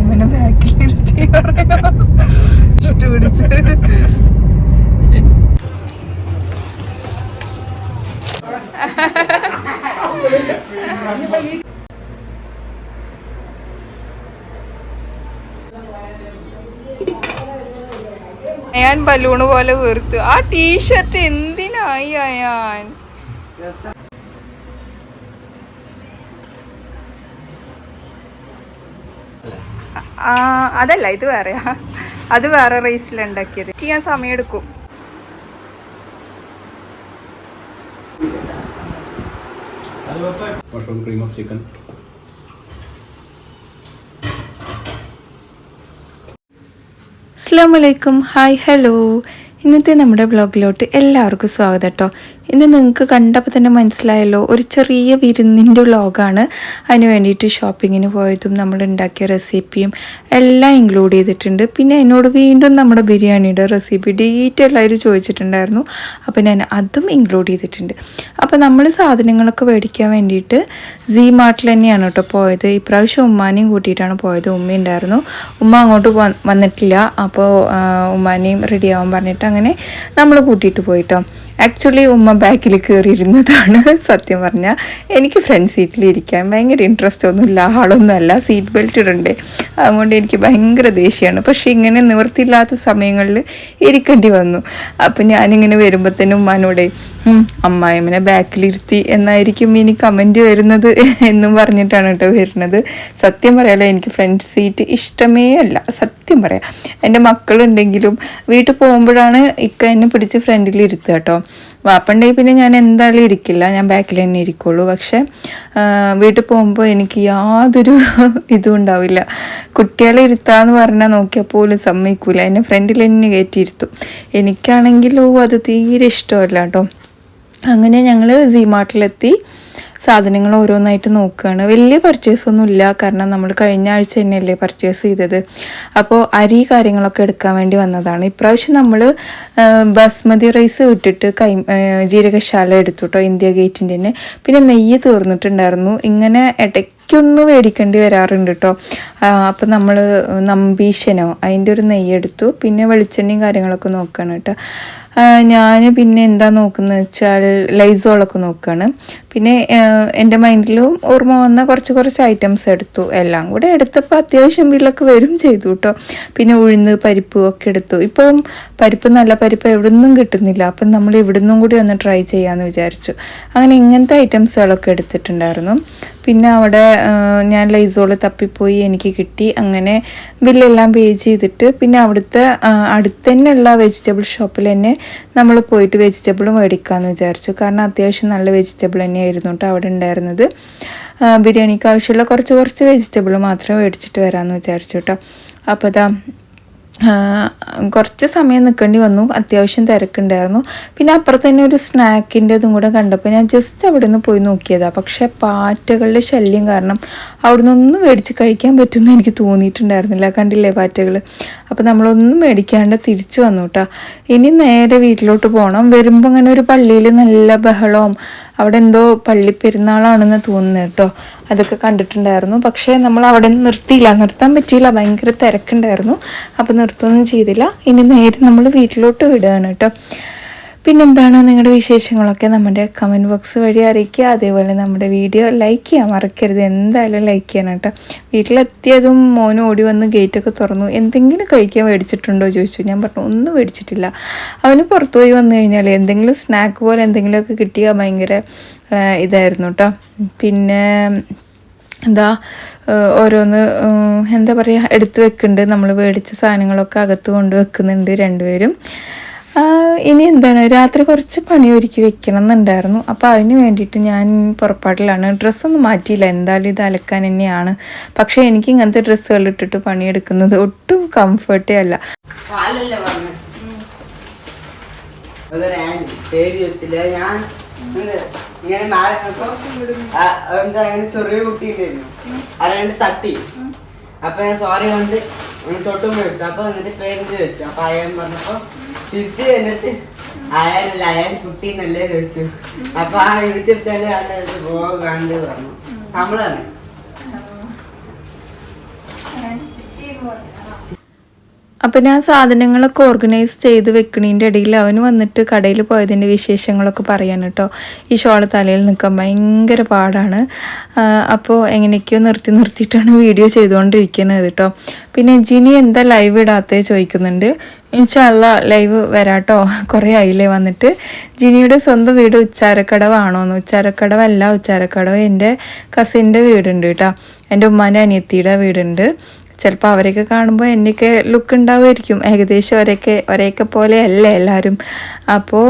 ഇവനെ ബാക്കിൽ ഇരുത്തി ചുറ്റു പിടിച്ച്. അയാൻ ബലൂണ് പോലെ വീർത്തു. ആ ടീഷർട്ട് എന്തിനായി അയാൻ? അതല്ല ഇത് വേറെയാ. അത് വേറെ റേസിലുണ്ടാക്കിയത് ചെയ്യാൻ സമയം എടുക്കും. Mushroom cream of chicken. അസ്സാം വലൈക്കും ഹായ് ഹലോ ഇന്നത്തെ നമ്മുടെ ബ്ലോഗിലോട്ട് എല്ലാവർക്കും സ്വാഗതം കേട്ടോ ഇന്ന് നിങ്ങൾക്ക് കണ്ടപ്പോൾ തന്നെ മനസ്സിലായല്ലോ ഒരു ചെറിയ വിരുന്നിന്റെ വ്ളോഗാണ് അതിന് വേണ്ടിയിട്ട് ഷോപ്പിങ്ങിന് പോയതും നമ്മൾ ഉണ്ടാക്കിയ റെസിപ്പിയും എല്ലാം ഇൻക്ലൂഡ് ചെയ്തിട്ടുണ്ട്. പിന്നെ എന്നോട് വീണ്ടും നമ്മുടെ ബിരിയാണിയുടെ റെസിപ്പി ഡീറ്റെയിൽ ആയിട്ട് ചോദിച്ചിട്ടുണ്ടായിരുന്നു. അപ്പോൾ ഞാൻ അതും ഇൻക്ലൂഡ് ചെയ്തിട്ടുണ്ട്. അപ്പോൾ നമ്മൾ സാധനങ്ങളൊക്കെ മേടിക്കാൻ വേണ്ടിയിട്ട് സി മാർട്ടിൽ തന്നെയാണ് കേട്ടോ പോയത്. ഇപ്രാവശ്യം ഉമ്മാനെയും കൂട്ടിയിട്ടാണ് പോയത്. ഉമ്മ ഉണ്ടായിരുന്നു ഉമ്മ അങ്ങോട്ട് വന്നിട്ടില്ല. അപ്പോൾ ഉമ്മാനെയും റെഡി ആവാൻ പറഞ്ഞിട്ട് അങ്ങനെ നമ്മൾ കൂട്ടിയിട്ട് പോയിട്ടോ. ആക്ച്വലി ഉമ്മ ബാക്കിൽ കയറിയിരുന്നതാണ് സത്യം പറഞ്ഞാൽ എനിക്ക് ഫ്രണ്ട് സീറ്റിൽ ഇരിക്കാൻ ഭയങ്കര ഇൻട്രസ്റ്റ് ഒന്നുമില്ല ആളൊന്നും അല്ല സീറ്റ് ബെൽറ്റ് ഇടണ്ടേ. അതുകൊണ്ട് എനിക്ക് ഭയങ്കര ദേഷ്യമാണ് പക്ഷേ ഇങ്ങനെ നിവൃത്തിയില്ലാത്ത സമയങ്ങളിൽ ഇരിക്കേണ്ടി വന്നു. അപ്പം ഞാനിങ്ങനെ വരുമ്പോഴത്തേനും ഉമ്മാനോടെ "ഉം, അമ്മായിമ്മനെ ബാക്കിലിരുത്തി എന്നായിരിക്കും ഇനി കമന്റ് വരുന്നത് എന്നും പറഞ്ഞിട്ടാണ് കേട്ടോ വരുന്നത്. സത്യം പറയാലോ എനിക്ക് ഫ്രണ്ട് സീറ്റ് ഇഷ്ടമേ അല്ല. സത്യം പറയാം. എന്റെ മക്കളുണ്ടെങ്കിലും വീട്ടിൽ പോകുമ്പോഴാണ് ഇക്ക എന്നെ പിടിച്ച് ഫ്രണ്ടിൽ ഇരുത്തുക കേട്ടോ. വാപ്പുണ്ടെങ്കിൽ പിന്നെ ഞാൻ എന്തായാലും ഇരിക്കില്ല. ഞാൻ ബാക്കിൽ തന്നെ ഇരിക്കുള്ളൂ. പക്ഷേ വീട്ടിൽ പോകുമ്പോൾ എനിക്ക് യാതൊരു ഇതും ഉണ്ടാവില്ല. കുട്ടികളെ ഇരുത്താന്ന് പറഞ്ഞാൽ നോക്കിയാൽ പോലും സമ്മതിക്കൂല. എന്നെ ഫ്രണ്ടിൽ തന്നെ കയറ്റിയിരുത്തും. എനിക്കാണെങ്കിലും അത് തീരെ ഇഷ്ടമല്ല കേട്ടോ. അങ്ങനെ ഞങ്ങൾ സിമാർട്ടിലെത്തി സാധനങ്ങൾ ഓരോന്നായിട്ട് നോക്കുകയാണ് വലിയ പർച്ചേസ് ഒന്നും ഇല്ല കാരണം നമ്മൾ കഴിഞ്ഞ ആഴ്ച തന്നെയല്ലേ പർച്ചേസ് ചെയ്തത്. അപ്പോൾ അരി കാര്യങ്ങളൊക്കെ എടുക്കാൻ വേണ്ടി വന്നതാണ്. ഇപ്രാവശ്യം നമ്മൾ ബസ്മതി റൈസ് വിട്ടിട്ട് കൈ ജീരകശാല എടുത്തു കേട്ടോ ഇന്ത്യ ഗേറ്റിന്റെ തന്നെ. പിന്നെ നെയ്യ് തീർന്നിട്ടുണ്ടായിരുന്നു. ഇങ്ങനെ ഇടയ്ക്കൊന്ന് മേടിക്കേണ്ടി വരാറുണ്ട് കേട്ടോ അപ്പം നമ്മൾ നമ്പീശനോ അതിന്റെ ഒരു നെയ്യ് എടുത്തു. പിന്നെ വെളിച്ചെണ്ണയും കാര്യങ്ങളൊക്കെ നോക്കുകയാണ് കേട്ടോ ഞാൻ പിന്നെ എന്താ നോക്കുന്നത് വെച്ചാൽ ലൈസോളൊക്കെ നോക്കുകയാണ് പിന്നെ എന്റെ മൈൻഡിലും ഓർമ്മ വന്ന കുറച്ച് കുറച്ച് ഐറ്റംസ് എടുത്തു. എല്ലാം കൂടെ എടുത്തപ്പോൾ അത്യാവശ്യം ബില്ലൊക്കെ വരും ചെയ്തു കേട്ടോ പിന്നെ ഉഴുന്ന് പരിപ്പ് ഒക്കെ എടുത്തു. ഇപ്പം പരിപ്പ് നല്ല പരിപ്പ് എവിടെ നിന്നും കിട്ടുന്നില്ല. അപ്പം നമ്മൾ ഇവിടെ നിന്നും കൂടി ഒന്ന് ട്രൈ ചെയ്യാമെന്ന് വിചാരിച്ചു. അങ്ങനെ ഇങ്ങനത്തെ ഐറ്റംസുകളൊക്കെ എടുത്തിട്ടുണ്ടായിരുന്നു. പിന്നെ അവിടെ ഞാൻ ലൈസോൾ തപ്പിപ്പോയി എനിക്ക് കിട്ടി. അങ്ങനെ ബില്ലെല്ലാം പേ ചെയ്തിട്ട് പിന്നെ അവിടുത്തെ അടുത്തന്നെയുള്ള അടുത്ത് തന്നെയുള്ള വെജിറ്റബിൾ ഷോപ്പിൽ തന്നെ നമ്മൾ പോയിട്ട് വെജിറ്റബിൾ മേടിക്കാമെന്ന് വിചാരിച്ചു. കാരണം അത്യാവശ്യം നല്ല വെജിറ്റബിൾ തന്നെയായിരുന്നു കേട്ടോ അവിടെ ഉണ്ടായിരുന്നത്. ബിരിയാണിക്ക് ആവശ്യമുള്ള കുറച്ച് കുറച്ച് വെജിറ്റബിൾ മാത്രം മേടിച്ചിട്ട് വരാമെന്ന് വിചാരിച്ചു കേട്ടോ അപ്പോൾ അതാ കുറച്ച് സമയം നിൽക്കേണ്ടി വന്നു. അത്യാവശ്യം തിരക്കുണ്ടായിരുന്നു. പിന്നെ അപ്പുറത്ത് തന്നെ ഒരു സ്നാക്കിന്റെ ഇതും കൂടെ കണ്ടപ്പോൾ ഞാൻ ജസ്റ്റ് അവിടെ നിന്ന് പോയി നോക്കിയതാണ് പക്ഷേ പാറ്റകളുടെ ശല്യം കാരണം അവിടെ നിന്നൊന്നും മേടിച്ച് കഴിക്കാൻ പറ്റുമെന്ന് എനിക്ക് തോന്നിയിട്ടുണ്ടായിരുന്നില്ല. കണ്ടില്ലേ പാറ്റകൾ അപ്പോൾ നമ്മളൊന്നും മേടിക്കാണ്ട് തിരിച്ചു വന്നു കേട്ടോ. ഇനി നേരെ വീട്ടിലോട്ട് പോകണം. വരുമ്പോൾ അങ്ങനെ ഒരു പള്ളിയിൽ നല്ല ബഹളവും അവിടെ എന്തോ പള്ളി പെരുന്നാളാണെന്ന് തോന്നുന്നു കേട്ടോ. അതൊക്കെ കണ്ടിട്ടുണ്ടായിരുന്നു. പക്ഷേ നമ്മൾ അവിടെ നിന്ന് നിർത്തിയില്ല. നിർത്താൻ പറ്റിയില്ല. ഭയങ്കര തിരക്കുണ്ടായിരുന്നു. അപ്പോൾ നിർത്തുകയൊന്നും ചെയ്തില്ല. ഇനി നേരെ നമ്മൾ വീട്ടിലോട്ട് വിടുകയാണ് കേട്ടോ. പിന്നെന്താണ് നിങ്ങളുടെ വിശേഷങ്ങളൊക്കെ നമ്മുടെ കമന്റ് ബോക്സ് വഴി അറിയിക്കുക. അതേപോലെ നമ്മുടെ വീഡിയോ ലൈക്ക് ചെയ്യാൻ മറക്കരുത്. എന്തായാലും ലൈക്ക് ചെയ്യണം കേട്ടോ. വീട്ടിലെത്തിയതും മോനും ഓടി വന്ന് ഗേറ്റൊക്കെ തുറന്നു. എന്തെങ്കിലും കഴിക്കാൻ മേടിച്ചിട്ടുണ്ടോ ചോദിച്ചു. ഞാൻ പറഞ്ഞു ഒന്നും മേടിച്ചിട്ടില്ല. അവന് പുറത്തു പോയി വന്നു കഴിഞ്ഞാൽ എന്തെങ്കിലും സ്നാക്ക് പോലെ എന്തെങ്കിലുമൊക്കെ കിട്ടിയാൽ ഭയങ്കര ഇതായിരുന്നു കേട്ടോ. പിന്നെ എന്താ ഓരോന്ന് എന്താ പറയുക എടുത്ത് വെക്കുന്നുണ്ട് നമ്മൾ മേടിച്ച സാധനങ്ങളൊക്കെ അകത്ത് കൊണ്ട് വെക്കുന്നുണ്ട് രണ്ടുപേരും. ഇനി എന്താണ്? രാത്രി കുറച്ച് പണി ഒരുക്കി വെക്കണം എന്നുണ്ടായിരുന്നു അപ്പോൾ അതിന് വേണ്ടിയിട്ട് ഞാൻ പുറപ്പാടിലാണ്. ഡ്രസ്സൊന്നും മാറ്റിയില്ല. എന്തായാലും ഇത് അലക്കാൻ തന്നെയാണ്. പക്ഷേ എനിക്ക് ഇങ്ങനത്തെ ഡ്രസ്സുകൾ ഇട്ടിട്ട് പണിയെടുക്കുന്നത് ഒട്ടും കംഫർട്ടേ അല്ല. ഞാൻ ഇങ്ങനെ നാളെ എന്താ ചെറിയ കുട്ടി ഉണ്ടായിരുന്നു അതായത് തട്ടി. അപ്പൊ ഞാൻ സോറി കൊണ്ട് തൊട്ടും വിളിച്ചു അപ്പൊ എന്നിട്ട് പേരെന്ത് ചോദിച്ചു അപ്പൊ അയാൻ പറഞ്ഞപ്പോ തിരിച്ച് എന്നിട്ട് അയാനല്ല അയാൻ കുട്ടി എന്നല്ലേ ചോദിച്ചു. അപ്പൊ ആ യൂട്യൂബ് ചാനൽ കണ്ട് പോകാണ്ട് പറഞ്ഞു. തമിഴാണ്. അപ്പം ഞാൻ സാധനങ്ങളൊക്കെ ഓർഗനൈസ് ചെയ്ത് വെക്കണതിന്റെ ഇടയിൽ അവൻ വന്നിട്ട് കടയിൽ പോയതിന്റെ വിശേഷങ്ങളൊക്കെ പറയാൻ കേട്ടോ. ഈ ഷോൾ തലയിൽ നിൽക്കാൻ ഭയങ്കര പാടാണ്. അപ്പോൾ എങ്ങനെയൊക്കെയോ നിർത്തി നിർത്തിയിട്ടാണ് വീഡിയോ ചെയ്തുകൊണ്ടിരിക്കുന്നത് കേട്ടോ. പിന്നെ ജിനി എന്താ ലൈവ് ഇടാത്തേ ചോദിക്കുന്നുണ്ട്. ഇൻഷല്ല ലൈവ് വരാട്ടോ. കുറേ ആയില്ലേ വന്നിട്ട്. ജിനിയുടെ സ്വന്തം വീട് ഉച്ചാരക്കടവാണോന്ന് ഉച്ചാരക്കടവല്ല ഉച്ചാരക്കടവ് എന്റെ കസിന്റെ വീടുണ്ട് കേട്ടോ. എന്റെ ഉമ്മാന്റെ അനിയത്തിയുടെ വീടുണ്ട്. ചിലപ്പോൾ അവരെയൊക്കെ കാണുമ്പോൾ എന്നെയൊക്കെ ലുക്ക് ഉണ്ടാവുമായിരിക്കും. ഏകദേശം ഒരേക്കെ ഒരേക്കെ പോലെ അല്ലേ എല്ലാവരും അപ്പോൾ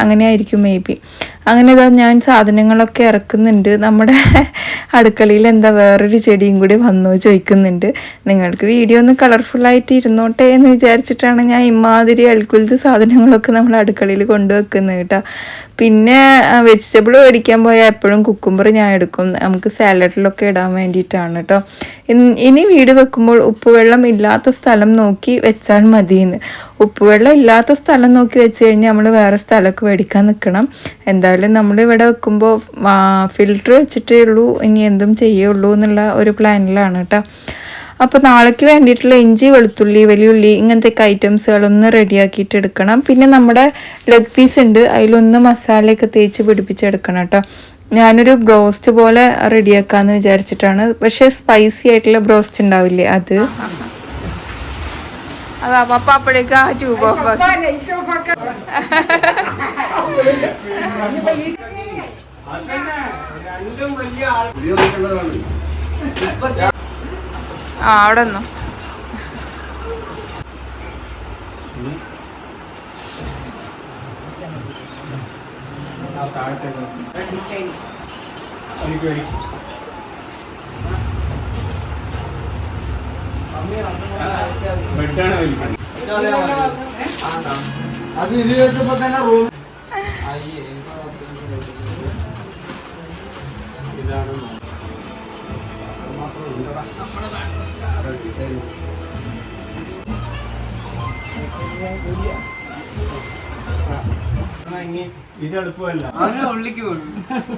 അങ്ങനെ ആയിരിക്കും മേ ബി അങ്ങനെ ഇതാ ഞാൻ സാധനങ്ങളൊക്കെ ഇറക്കുന്നുണ്ട്. നമ്മുടെ അടുക്കളയിൽ എന്താ വേറൊരു ചെടിയും കൂടി വന്നു ചോദിക്കുന്നുണ്ട്. നിങ്ങൾക്ക് വീഡിയോ ഒന്ന് കളർഫുള്ളായിട്ട് ഇരുന്നോട്ടെ എന്ന് വിചാരിച്ചിട്ടാണ് ഞാൻ ഇമാതിരി അൽക്കുലത്തെ സാധനങ്ങളൊക്കെ നമ്മൾ അടുക്കളയിൽ കൊണ്ടുവെക്കുന്നത് കേട്ടോ. പിന്നെ വെജിറ്റബിൾ മേടിക്കാൻ പോയാൽ എപ്പോഴും കുക്കുംബർ ഞാൻ എടുക്കും. നമുക്ക് സാലഡിലൊക്കെ ഇടാൻ വേണ്ടിയിട്ടാണ് കേട്ടോ. ഇനി വീട് വെക്കുമ്പോൾ ഉപ്പുവെള്ളം ഇല്ലാത്ത സ്ഥലം നോക്കി വെച്ചാൽ മതിയെന്ന്. ഉപ്പുവെള്ളം ഇല്ലാത്ത സ്ഥലം നോക്കി വെച്ച് കഴിഞ്ഞാൽ നമ്മൾ വേറെ സ്ഥലമൊക്കെ മേടിക്കാൻ നിൽക്കണം എന്തായാലും നമ്മൾ ഇവിടെ വെക്കുമ്പോൾ ഫിൽറ്റർ വെച്ചിട്ടേ ഉള്ളൂ. ഇനി എന്തും ചെയ്യുള്ളൂ എന്നുള്ള ഒരു പ്ലാനിലാണ് കേട്ടോ അപ്പോൾ നാളേക്ക് വേണ്ടിയിട്ടുള്ള ഇഞ്ചി വെളുത്തുള്ളി വലിയുള്ളി ഇങ്ങനത്തെ ഐറ്റംസുകളൊന്ന് റെഡിയാക്കിയിട്ട് എടുക്കണം. പിന്നെ നമ്മുടെ ലെഗ് പീസ് ഉണ്ട്. അതിലൊന്ന് മസാലയൊക്കെ തേച്ച് പിടിപ്പിച്ചെടുക്കണം കേട്ടോ ഞാനൊരു ബ്രോസ്റ്റ് പോലെ റെഡിയാക്കാന്ന് വിചാരിച്ചിട്ടാണ്. പക്ഷേ സ്പൈസി ആയിട്ടുള്ള ബ്രോസ്റ്റ് ഉണ്ടാവില്ലേ അത്? അതാ പപ്പ അപ്പോഴേക്ക് ആ ട്യൂബ് ഓഫ് ആ അവിടെ അത് ഇത് വെച്ചപ്പോ തന്നെ റൂം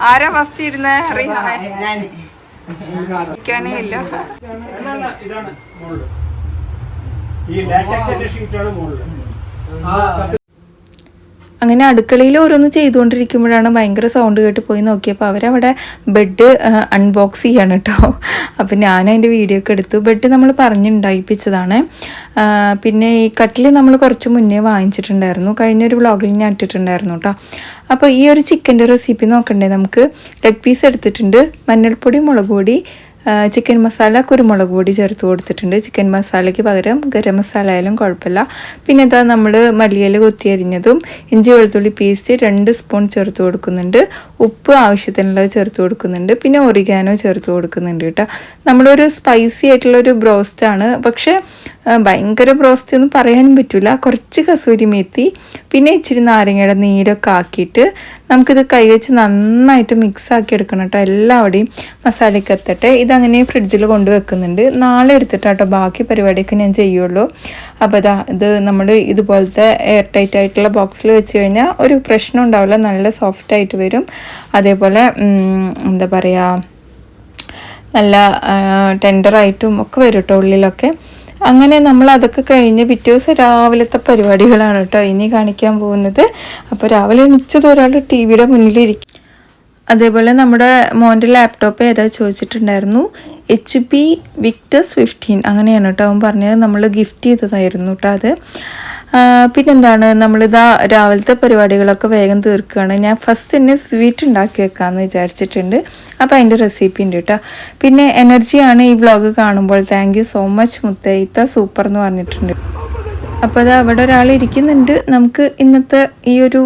ആരാ ഫസ്റ്റ് ഇരുന്നേ? അറിയാനേ ഇല്ല. ഇതാണ് മുകളിൽ ഈ ലാറ്റക്സിന്റെ ഷീറ്റാണ് മുകളിൽ അങ്ങനെ അടുക്കളയിൽ ഓരോന്ന് ചെയ്തുകൊണ്ടിരിക്കുമ്പോഴാണ് ഭയങ്കര സൗണ്ട് കേട്ട് പോയി നോക്കിയപ്പോൾ അവരവിടെ ബെഡ് അൺബോക്സ് ചെയ്യാണ് കേട്ടോ അപ്പം ഞാൻ അതിന്റെ വീഡിയോ ഒക്കെ എടുത്തു. ബെഡ് നമ്മൾ പറഞ്ഞുണ്ടായിപ്പിച്ചതാണ് ആ, പിന്നെ ഈ കട്ടിൽ നമ്മൾ കുറച്ച് മുന്നേ വാങ്ങിച്ചിട്ടുണ്ടായിരുന്നു. കഴിഞ്ഞൊരു വ്ളോഗിൽ ഞാൻ ഇട്ടിട്ടുണ്ടായിരുന്നു കേട്ടോ അപ്പോൾ ഈ ഒരു ചിക്കന്റെ റെസിപ്പി നോക്കണ്ടേ നമുക്ക്? ലെഗ് പീസ് എടുത്തിട്ടുണ്ട്. മഞ്ഞൾപ്പൊടി മുളക് പൊടി ആ, ചിക്കൻ മസാല കുരുമുളക് പൊടി ചേർത്ത് കൊടുത്തിട്ടുണ്ട്. ചിക്കൻ മസാലയ്ക്ക് പകരം ഗരം മസാല ആയാലും കുഴപ്പമില്ല. പിന്നെ ഇതാ നമ്മൾ മല്ലിയില കൊത്തിയരിഞ്ഞതും ഇഞ്ചി വെളുത്തുള്ളി പേസ്റ്റ് രണ്ട് സ്പൂൺ ചേർത്ത് കൊടുക്കുന്നുണ്ട്. ഉപ്പ് ആവശ്യത്തിനുള്ളത് ചേർത്ത് കൊടുക്കുന്നുണ്ട്. പിന്നെ ഒറിഗാനോ ചേർത്ത് കൊടുക്കുന്നുണ്ട് കേട്ടോ. നമ്മളൊരു സ്പൈസി ആയിട്ടുള്ളൊരു ബ്രോസ്റ്റാണ് പക്ഷേ ഭയങ്കര ബ്രോസ്റ്റ് എന്ന് പറയാനും പറ്റില്ല കുറച്ച് കസൂരി മേത്തി പിന്നെ ഇച്ചിരി നാരങ്ങയുടെ നീരൊക്കെ ആക്കിയിട്ട് നമുക്കിത് കൈവച്ച് നന്നായിട്ട് മിക്സ് ആക്കി എടുക്കണം കേട്ടോ. എല്ലാവിടെയും മസാലയ്ക്ക് എത്തട്ടെ. ഇതങ്ങനെ ഫ്രിഡ്ജിൽ കൊണ്ട് വെക്കുന്നുണ്ട്. നാളെ എടുത്തിട്ടാട്ടോ. ബാക്കി പരിപാടിയൊക്കെ ഞാൻ ചെയ്യുള്ളൂ. അപ്പോൾ ഇതാ ഇത് നമ്മൾ ഇതുപോലത്തെ എയർ ടൈറ്റ് ആയിട്ടുള്ള ബോക്സിൽ വെച്ച് കഴിഞ്ഞാൽ ഒരു പ്രശ്നം ഉണ്ടാവില്ല. നല്ല സോഫ്റ്റ് ആയിട്ട് വരും. അതേപോലെ എന്താ പറയുക നല്ല ടെൻഡറായിട്ടും ഒക്കെ വരും കേട്ടോ ഉള്ളിലൊക്കെ. അങ്ങനെ നമ്മൾ അതൊക്കെ കഴിഞ്ഞ് പിറ്റേ ദിവസം രാവിലത്തെ പരിപാടികളാണ് കേട്ടോ ഇനി കാണിക്കാൻ പോകുന്നത്. അപ്പോൾ രാവിലെ മിച്ചത് ഒരാൾ ടി വിയുടെ മുന്നിലിരിക്കും അതേപോലെ നമ്മുടെ മോന്റെ ലാപ്ടോപ്പ് ഏതാ ചോദിച്ചിട്ടുണ്ടായിരുന്നു? എച്ച് പി വിക്ടസ് ഫിഫ്റ്റീൻ അങ്ങനെയാണ് കേട്ടോ അവൻ പറഞ്ഞത്. നമ്മൾ ഗിഫ്റ്റ് ചെയ്തതായിരുന്നു കേട്ടോ അത്. പിന്നെന്താണ്? നമ്മളിതാ രാവിലത്തെ പരിപാടികളൊക്കെ വേഗം തീർക്കുകയാണ്. ഞാൻ ഫസ്റ്റ് തന്നെ സ്വീറ്റ് ഉണ്ടാക്കി വെക്കാമെന്ന് വിചാരിച്ചിട്ടുണ്ട്. അപ്പോൾ അതിന്റെ റെസിപ്പി ഉണ്ട് കേട്ടോ പിന്നെ എനർജിയാണ് ഈ വ്ളോഗ് കാണുമ്പോൾ. താങ്ക് സോ മച്ച് മുത്തൈത്ത സൂപ്പർ എന്ന് പറഞ്ഞിട്ടുണ്ട്. അപ്പോൾ അത് അവിടെ ഒരാൾ ഇരിക്കുന്നുണ്ട്. നമുക്ക് ഇന്നത്തെ ഈ ഒരു